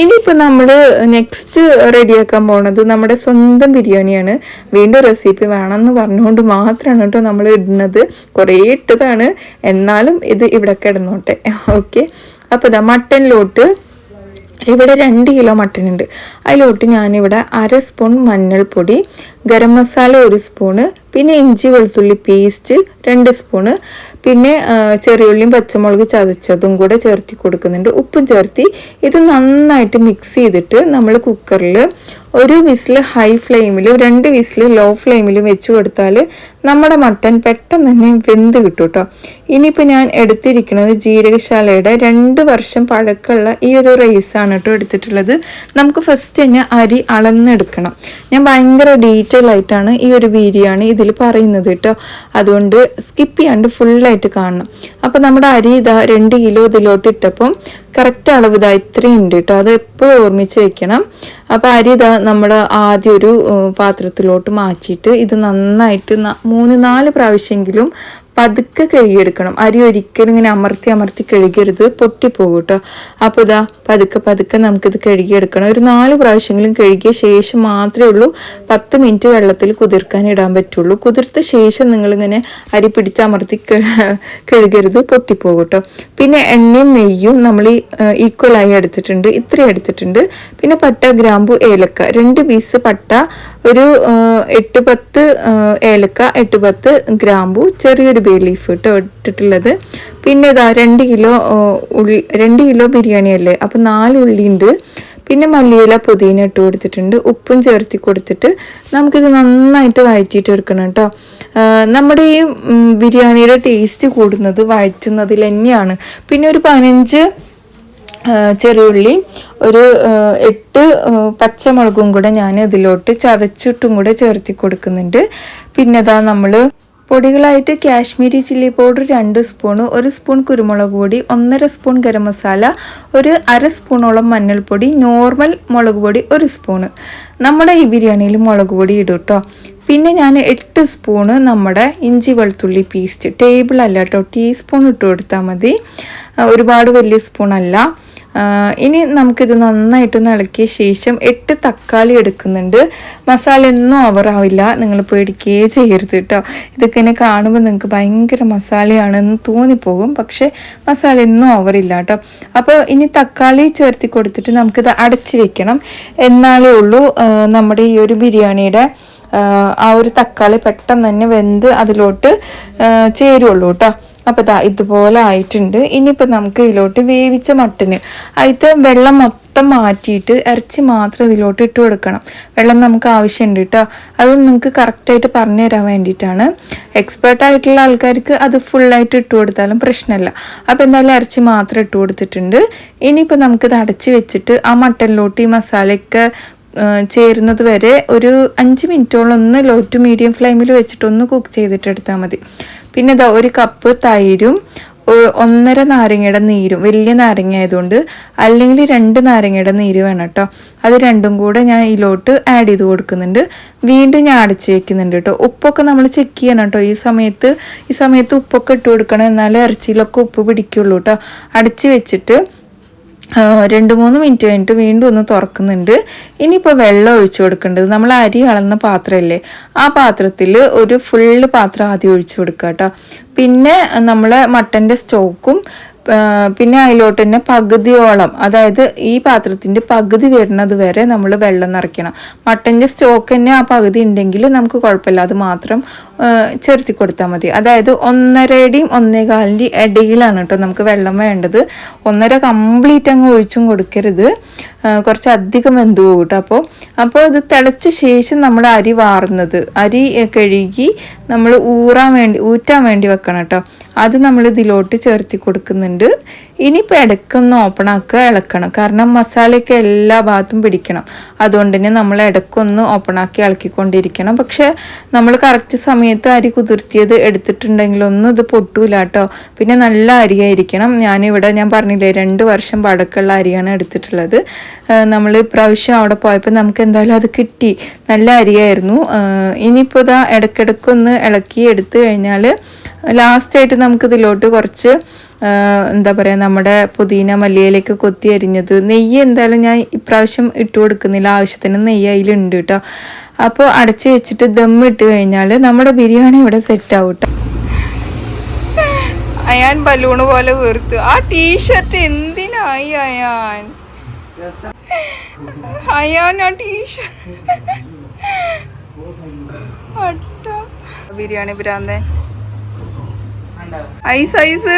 ഇനിയിപ്പോൾ നമ്മൾ നെക്സ്റ്റ് റെഡിയാക്കാൻ പോണത് നമ്മുടെ സ്വന്തം ബിരിയാണിയാണ്. വീണ്ടും റെസിപ്പി വേണമെന്ന് പറഞ്ഞുകൊണ്ട് മാത്രമാണ് കേട്ടോ നമ്മൾ ഇടുന്നത്. കുറേ ഇട്ടതാണ്. എന്നാലും ഇത് ഇവിടെ കിടന്നോട്ടെ. ഓക്കെ അപ്പോൾ ഇതാ മട്ടനിലോട്ട് ഇവിടെ രണ്ട് കിലോ മട്ടൻ ഉണ്ട്. അതിലോട്ട് ഞാനിവിടെ അര സ്പൂൺ മഞ്ഞൾപ്പൊടി ഗരം മസാല ഒരു സ്പൂണ് പിന്നെ ഇഞ്ചി വെളുത്തുള്ളി പേസ്റ്റ് രണ്ട് സ്പൂണ് പിന്നെ ചെറിയ ചെറിയുള്ളിയും പച്ചമുളക് ചതച്ചതും കൂടെ ചേർത്തി കൊടുക്കുന്നുണ്ട്. ഉപ്പും ചേർത്തി ഇത് നന്നായിട്ട് മിക്സ് ചെയ്തിട്ട് നമ്മൾ കുക്കറിൽ ഒരു വിസിൽ ഹൈ ഫ്ലെയിമിലും രണ്ട് വിസിൽ ലോ ഫ്ലെയിമിലും വെച്ച് കൊടുത്താൽ നമ്മുടെ മട്ടൻ പെട്ടെന്ന് തന്നെ വെന്ത് കിട്ടും കേട്ടോ ഇനിയിപ്പോൾ ഞാൻ എടുത്തിരിക്കുന്നത് ജീരകശാലയുടെ രണ്ട് വർഷം പഴക്കമുള്ള ഈ ഒരു റൈസാണ് കേട്ടോ എടുത്തിട്ടുള്ളത്. നമുക്ക് ഫസ്റ്റ് തന്നെ അരി അളന്നെടുക്കണം. ഞാൻ ഭയങ്കര ഡീറ്റെയിൽ ആയിട്ടാണ് ഈ ഒരു ബിരിയാണി ഇതിൽ പറയുന്നത് കേട്ടോ. അതുകൊണ്ട് സ്കിപ്പ് ചെയ്യാണ്ട് ഫുള്ളായിട്ട് കാണണം. അപ്പോൾ നമ്മുടെ അരി ഇതാ രണ്ട് കിലോ ഇതിലോട്ട് ഇട്ടപ്പം കറക്റ്റ് അളവ് ഇതാ ഇത്രയും ഉണ്ട് കേട്ടോ. അത് എപ്പോഴും ഓർമ്മിച്ച് വെക്കണം. അപ്പോൾ അരി ഇതാ നമ്മൾ ആദ്യം ഒരു പാത്രത്തിലോട്ട് മാറ്റിയിട്ട് ഇത് നന്നായിട്ട് മൂന്ന് നാല് പ്രാവശ്യമെങ്കിലും പതുക്കെ കഴുകിയെടുക്കണം. അരി ഒരിക്കലും ഇങ്ങനെ അമർത്തി അമർത്തി കഴുകരുത്. പൊട്ടിപ്പോകും കേട്ടോ അപ്പോൾ ഇതാ പതുക്കെ പതുക്കെ നമുക്കിത് കഴുകിയെടുക്കണം. ഒരു നാല് പ്രാവശ്യങ്ങളും കഴുകിയ ശേഷം മാത്രമേ ഉള്ളൂ. പത്ത് മിനിറ്റ് വെള്ളത്തിൽ കുതിർക്കാൻ ഇടാൻ പറ്റുള്ളൂ. കുതിർത്ത ശേഷം നിങ്ങളിങ്ങനെ അരി പിടിച്ച് അമർത്തി കഴുകരുത്. പൊട്ടിപ്പോകും കേട്ടോ പിന്നെ എണ്ണയും നെയ്യും നമ്മൾ ഈക്വലായി എടുത്തിട്ടുണ്ട്. ഇത്രയും എടുത്തിട്ടുണ്ട്. പിന്നെ പട്ട ഗ്രാമ്പു ഏലക്ക. രണ്ട് പീസ് പട്ട ഒരു എട്ട് പത്ത് ഏലക്ക എട്ട് പത്ത് ഗ്രാമ്പു ചെറിയൊരു ബേ ലീഫ് കേട്ടോ ഇട്ടിട്ടുള്ളത്. പിന്നെ ഇതാ രണ്ട് കിലോ ഉള്ളി രണ്ട് കിലോ ബിരിയാണി അല്ലേ? അപ്പം നാല് ഉള്ളി ഉണ്ട്. പിന്നെ മല്ലിയില പുതിന ഇട്ട് കൊടുത്തിട്ടുണ്ട്. ഉപ്പും ചേർത്തി കൊടുത്തിട്ട് നമുക്കിത് നന്നായിട്ട് വഴറ്റിയിട്ട് എടുക്കണം കേട്ടോ. നമ്മുടെ ഈ ബിരിയാണിയുടെ ടേസ്റ്റ് കൂടുന്നത് വഴറ്റുന്നതിൽ തന്നെയാണ്. പിന്നെ ഒരു പതിനഞ്ച് ചെറിയുള്ളി ഒരു എട്ട് പച്ചമുളകും കൂടെ ഞാൻ ഇതിലോട്ട് ചതച്ചിട്ടും കൂടെ ചേർത്തി കൊടുക്കുന്നുണ്ട്. പിന്നെ ഇതാ നമ്മൾ പൊടികളായിട്ട് കാശ്മീരി ചില്ലി പൗഡർ രണ്ട് സ്പൂണ് ഒരു സ്പൂൺ കുരുമുളക് പൊടി ഒന്നര സ്പൂൺ ഗരം മസാല ഒരു അര സ്പൂണോളം മഞ്ഞൾപ്പൊടി നോർമൽ മുളക് പൊടി ഒരു സ്പൂണ്. നമ്മുടെ ഈ ബിരിയാണിയിൽ മുളക് പൊടി ഇടും കേട്ടോ പിന്നെ ഞാൻ എട്ട് സ്പൂണ് നമ്മുടെ ഇഞ്ചി വെളുത്തുള്ളി പേസ്റ്റ് ടേബിൾ അല്ല കേട്ടോ ടീസ്പൂൺ ഇട്ട് കൊടുത്താൽ മതി. ഒരുപാട് വലിയ സ്പൂൺ അല്ല. ഇനി നമുക്കിത് നന്നായിട്ട് ഇളക്കിയ ശേഷം എട്ട് തക്കാളി എടുക്കുന്നുണ്ട്. മസാല ഒന്നും ഓവറാവില്ല നിങ്ങൾ പേടിക്കുകയേ ചെയ്യരുത് കേട്ടോ. ഇതൊക്കെ എന്നെ കാണുമ്പോൾ നിങ്ങൾക്ക് ഭയങ്കര മസാലയാണെന്ന് തോന്നിപ്പോകും. പക്ഷേ മസാല ഒന്നും ഓവറില്ല കേട്ടോ. അപ്പോൾ ഇനി തക്കാളി ചേർത്തി കൊടുത്തിട്ട് നമുക്കിത് അടച്ചു വെക്കണം. എന്നാലേ ഉള്ളൂ നമ്മുടെ ഈ ഒരു ബിരിയാണിയുടെ ആ, ഒരു തക്കാളി പെട്ടെന്ന് തന്നെ വെന്ത് അതിലോട്ട് ചേരുള്ളൂ കേട്ടോ. അപ്പോൾ ഇതാ ഇതുപോലെ ആയിട്ടുണ്ട്. ഇനിയിപ്പോൾ നമുക്ക് ഇതിലോട്ട് വേവിച്ച മട്ടന്. അതിലത്തെ വെള്ളം മൊത്തം മാറ്റിയിട്ട് ഇറച്ചി മാത്രം ഇതിലോട്ട് ഇട്ട് കൊടുക്കണം. വെള്ളം നമുക്ക് ആവശ്യമുണ്ട് കേട്ടോ അത് നിങ്ങൾക്ക് കറക്റ്റായിട്ട് പറഞ്ഞു തരാൻ വേണ്ടിയിട്ടാണ്. എക്സ്പേർട്ട് ആയിട്ടുള്ള ആൾക്കാർക്ക് അത് ഫുള്ളായിട്ട് ഇട്ട് കൊടുത്താലും പ്രശ്നമല്ല അപ്പോൾ എന്തായാലും ഇറച്ചി മാത്രം ഇട്ട് കൊടുത്തിട്ടുണ്ട്. ഇനിയിപ്പോൾ നമുക്കിത് അടച്ച് വെച്ചിട്ട് ആ മട്ടനിലോട്ട് ഈ മസാലയൊക്കെ ചേരുന്നത് വരെ ഒരു അഞ്ച് മിനിറ്റോളം ഒന്ന് ലോ ടു മീഡിയം ഫ്ലെയിമിൽ വെച്ചിട്ടൊന്ന് കുക്ക് ചെയ്തിട്ട് എടുത്താൽ മതി. പിന്നെ ഇതാ ഒരു കപ്പ് തൈരും ഒന്നര നാരങ്ങയുടെ നീരും വലിയ നാരങ്ങ ആയതുകൊണ്ട് അല്ലെങ്കിൽ രണ്ട് നാരങ്ങയുടെ നീര് വേണം കേട്ടോ. അത് രണ്ടും കൂടെ ഞാൻ ഇതിലോട്ട് ആഡ് ചെയ്ത് കൊടുക്കുന്നുണ്ട്. വീണ്ടും ഞാൻ അടച്ച് വെക്കുന്നുണ്ട് കേട്ടോ. ഉപ്പൊക്കെ നമ്മൾ ചെക്ക് ചെയ്യണം കേട്ടോ. ഈ സമയത്ത് ഈ സമയത്ത് ഉപ്പൊക്കെ ഇട്ട് കൊടുക്കണം എന്നാലേ ഇറച്ചിയിലൊക്കെ ഉപ്പ് പിടിക്കുള്ളൂ കേട്ടോ. അടച്ച് വെച്ചിട്ട് രണ്ട് മൂന്ന് മിനിറ്റ് കഴിഞ്ഞിട്ട് വീണ്ടും ഒന്ന് തുറക്കുന്നുണ്ട്. ഇനിയിപ്പോൾ വെള്ളം ഒഴിച്ചു കൊടുക്കേണ്ടത് നമ്മൾ അരി അളന്ന പാത്രമല്ലേ ആ പാത്രത്തിൽ ഒരു ഫുള്ള് പാത്രം ആദ്യം ഒഴിച്ചു കൊടുക്കുക കേട്ടോ പിന്നെ നമ്മളെ മട്ടന്റെ സ്റ്റോക്കും പിന്നെ അതിലോട്ട് തന്നെ പകുതിയോളം അതായത് ഈ പാത്രത്തിന്റെ പകുതി വരുന്നത് വരെ നമ്മൾ വെള്ളം നിറയ്ക്കണം. മട്ടന്റെ സ്റ്റോക്ക് തന്നെ ആ പകുതി ഉണ്ടെങ്കിൽ നമുക്ക് കുഴപ്പമില്ല. അത് മാത്രം ചെറുത്തി കൊടുത്താൽ മതി. അതായത് ഒന്നരയുടെയും ഒന്നേകാലിന്റെയും ഇടയിലാണ് കേട്ടോ നമുക്ക് വെള്ളം വേണ്ടത്. ഒന്നര കംപ്ലീറ്റ് അങ്ങ് ഒഴിച്ചും കൊടുക്കരുത്. കുറച്ച് അധികം വെന്ത് പോകും കേട്ടോ അപ്പോൾ. അപ്പോൾ ഇത് തിളച്ച ശേഷം നമ്മൾ അരി വാർന്നത്. അരി കഴുകി നമ്മൾ ഊറാൻ വേണ്ടി ഊറ്റാൻ വേണ്ടി വെക്കണം കേട്ടോ. അത് നമ്മൾ ഇതിലോട്ട് ചേർത്തി കൊടുക്കുന്നുണ്ട്. ഇനിയിപ്പോൾ ഇടയ്ക്കൊന്ന് ഓപ്പൺ ആക്കുക ഇളക്കണം. കാരണം മസാലയൊക്കെ എല്ലാ ഭാഗത്തും പിടിക്കണം. അതുകൊണ്ട് തന്നെ നമ്മൾ ഇടയ്ക്കൊന്ന് ഓപ്പൺ ആക്കി ഇളക്കിക്കൊണ്ടിരിക്കണം. പക്ഷേ നമ്മൾ കറക്റ്റ് സമയത്ത് അരി കുതിർത്തിയത് എടുത്തിട്ടുണ്ടെങ്കിലൊന്നും ഇത് പൊട്ടൂല കേട്ടോ. പിന്നെ നല്ല അരിയായിരിക്കണം. ഞാനിവിടെ ഞാൻ പറഞ്ഞില്ലേ രണ്ട് വർഷം പഴക്കമുള്ള അരിയാണ് എടുത്തിട്ടുള്ളത്. നമ്മൾ ഇപ്രാവശ്യം അവിടെ പോയപ്പോൾ നമുക്ക് എന്തായാലും അത് കിട്ടി. നല്ല അരിയായിരുന്നു. ഇനിയിപ്പോൾ ഇതാ ഇടയ്ക്കിടയ്ക്കൊന്ന് ഇളക്കി എടുത്തു കഴിഞ്ഞാൽ ലാസ്റ്റായിട്ട് നമുക്കിതിലോട്ട് കുറച്ച് എന്താ പറയുക നമ്മുടെ പുതിന മല്ലിയിലേക്ക് കൊത്തി അരിഞ്ഞത്. നെയ്യ് എന്തായാലും ഞാൻ ഇപ്രാവശ്യം ഇട്ട് കൊടുക്കുന്നില്ല. ആവശ്യത്തിന് നെയ്യ് അതിലുണ്ട് കേട്ടോ അപ്പോൾ അടച്ച് വെച്ചിട്ട് ദം ഇട്ട് കഴിഞ്ഞാൽ നമ്മുടെ ബിരിയാണി ഇവിടെ സെറ്റ് ആവും കേട്ടോ അയാൻ ബലൂണ് പോലെ വീർത്തു. ആ ടീഷർട്ട് എന്തിനായി അയാൻ? അയാൻ ആ ടീഷർട്ട് ബിരിയാണി ഭ്രാന്തൻ. ഐസ് ഐസ്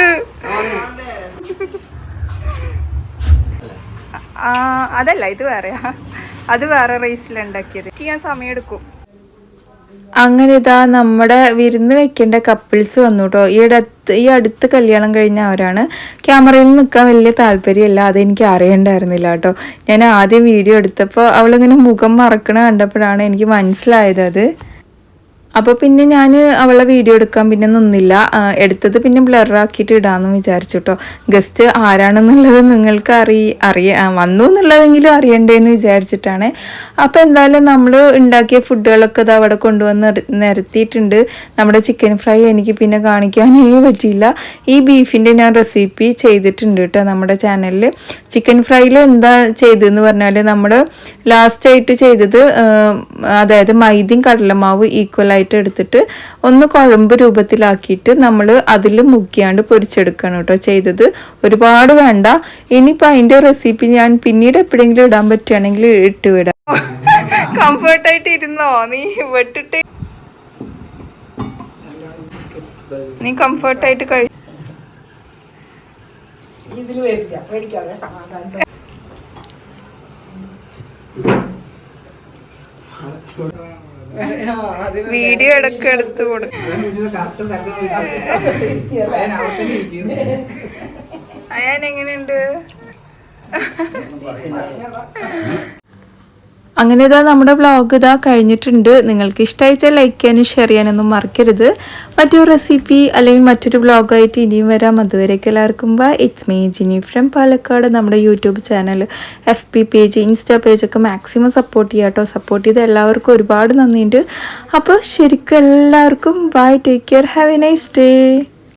അതല്ല ഇത് വേറെയാ. അത് വേറെ റൈസിലുണ്ടാക്കിയത് ചെയ്യാൻ സമയമെടുക്കും. അങ്ങനെ ഇതാ നമ്മുടെ വിരുന്ന് വെക്കേണ്ട കപ്പിൾസ് വന്നു കേട്ടോ ഈ അടുത്ത് ഈ അടുത്ത് കല്യാണം കഴിഞ്ഞ അവരാണ് ക്യാമറയിൽ നിൽക്കാൻ വലിയ താല്പര്യമില്ല. അതെനിക്ക് അറിയണ്ടായിരുന്നില്ല കേട്ടോ ഞാൻ ആദ്യം വീഡിയോ എടുത്തപ്പോൾ അവളിങ്ങനെ മുഖം മറക്കണ കണ്ടപ്പോഴാണ് എനിക്ക് മനസ്സിലായത് അത്. അപ്പോൾ പിന്നെ ഞാൻ അവളെ വീഡിയോ എടുക്കാൻ പിന്നെ നിന്നില്ല. എടുത്തത് പിന്നെ ബ്ലറാക്കിയിട്ട് ഇടാമെന്ന് വിചാരിച്ചു കേട്ടോ ഗസ്റ്റ് ആരാണെന്നുള്ളത് നിങ്ങൾക്ക് അറി അറിയ വന്നു എന്നുള്ളതെങ്കിലും അറിയണ്ടേന്ന് വിചാരിച്ചിട്ടാണ്. അപ്പോൾ എന്തായാലും നമ്മൾ ഉണ്ടാക്കിയ ഫുഡുകളൊക്കെ ഇത് അവിടെ കൊണ്ടുവന്ന് നിര- നിരത്തിയിട്ടുണ്ട്. നമ്മുടെ ചിക്കൻ ഫ്രൈ എനിക്ക് പിന്നെ കാണിക്കാനേ പറ്റിയില്ല. ഈ ബീഫിന്റെ ഞാൻ റെസിപ്പി ചെയ്തിട്ടുണ്ട് കേട്ടോ നമ്മുടെ ചാനലിൽ ചിക്കൻ ഫ്രൈയിൽ എന്താ ചെയ്തതെന്ന് പറഞ്ഞാൽ നമ്മൾ ലാസ്റ്റായിട്ട് ചെയ്തത് അതായത് മൈദയും കടലമാവ് ഈക്വൽ ആയിട്ട് എടുത്തിട്ട് ഒന്ന് കുഴമ്പ് രൂപത്തിലാക്കിയിട്ട് നമ്മൾ അതിൽ മുക്കിയാണ്ട് പൊരിച്ചെടുക്കണം കേട്ടോ. ചെയ്തത് ഒരുപാട് വേണ്ട. ഇനിയിപ്പോൾ അതിന്റെ റെസിപ്പി ഞാൻ പിന്നീട് എപ്പോഴെങ്കിലും ഇടാൻ പറ്റുകയാണെങ്കിൽ ഇട്ട് വിടാം. കംഫർട്ടായിട്ട് ഇരുന്നോ? നീ വെട്ടിട്ട്. നീ കംഫർട്ടായിട്ട് കഴി വീഡിയോ ഇടയ്ക്ക് എടുത്ത് കൊടുക്കും അയാൻ എങ്ങനെയുണ്ട്? അങ്ങനെ ഇതാ നമ്മുടെ വ്ളോഗ് ഇതാ കഴിഞ്ഞിട്ടുണ്ട്. നിങ്ങൾക്ക് ഇഷ്ടമായിച്ചാൽ ലൈക്ക് ചെയ്യാനും ഷെയർ ചെയ്യാനൊന്നും മറക്കരുത്. മറ്റൊരു റെസിപ്പി അല്ലെങ്കിൽ മറ്റൊരു വ്ളോഗായിട്ട് ഇനിയും വരാം. അതുവരേക്ക് എല്ലാവർക്കും bye it's me Jini from Palakkad. നമ്മുടെ YouTube channel F P page insta പേജൊക്കെ maximum support ചെയ്യാം കേട്ടോ സപ്പോർട്ട് ചെയ്ത എല്ലാവർക്കും ഒരുപാട് നന്ദിയുണ്ട്. അപ്പോൾ ശരിക്കും എല്ലാവർക്കും bye take care have a nice day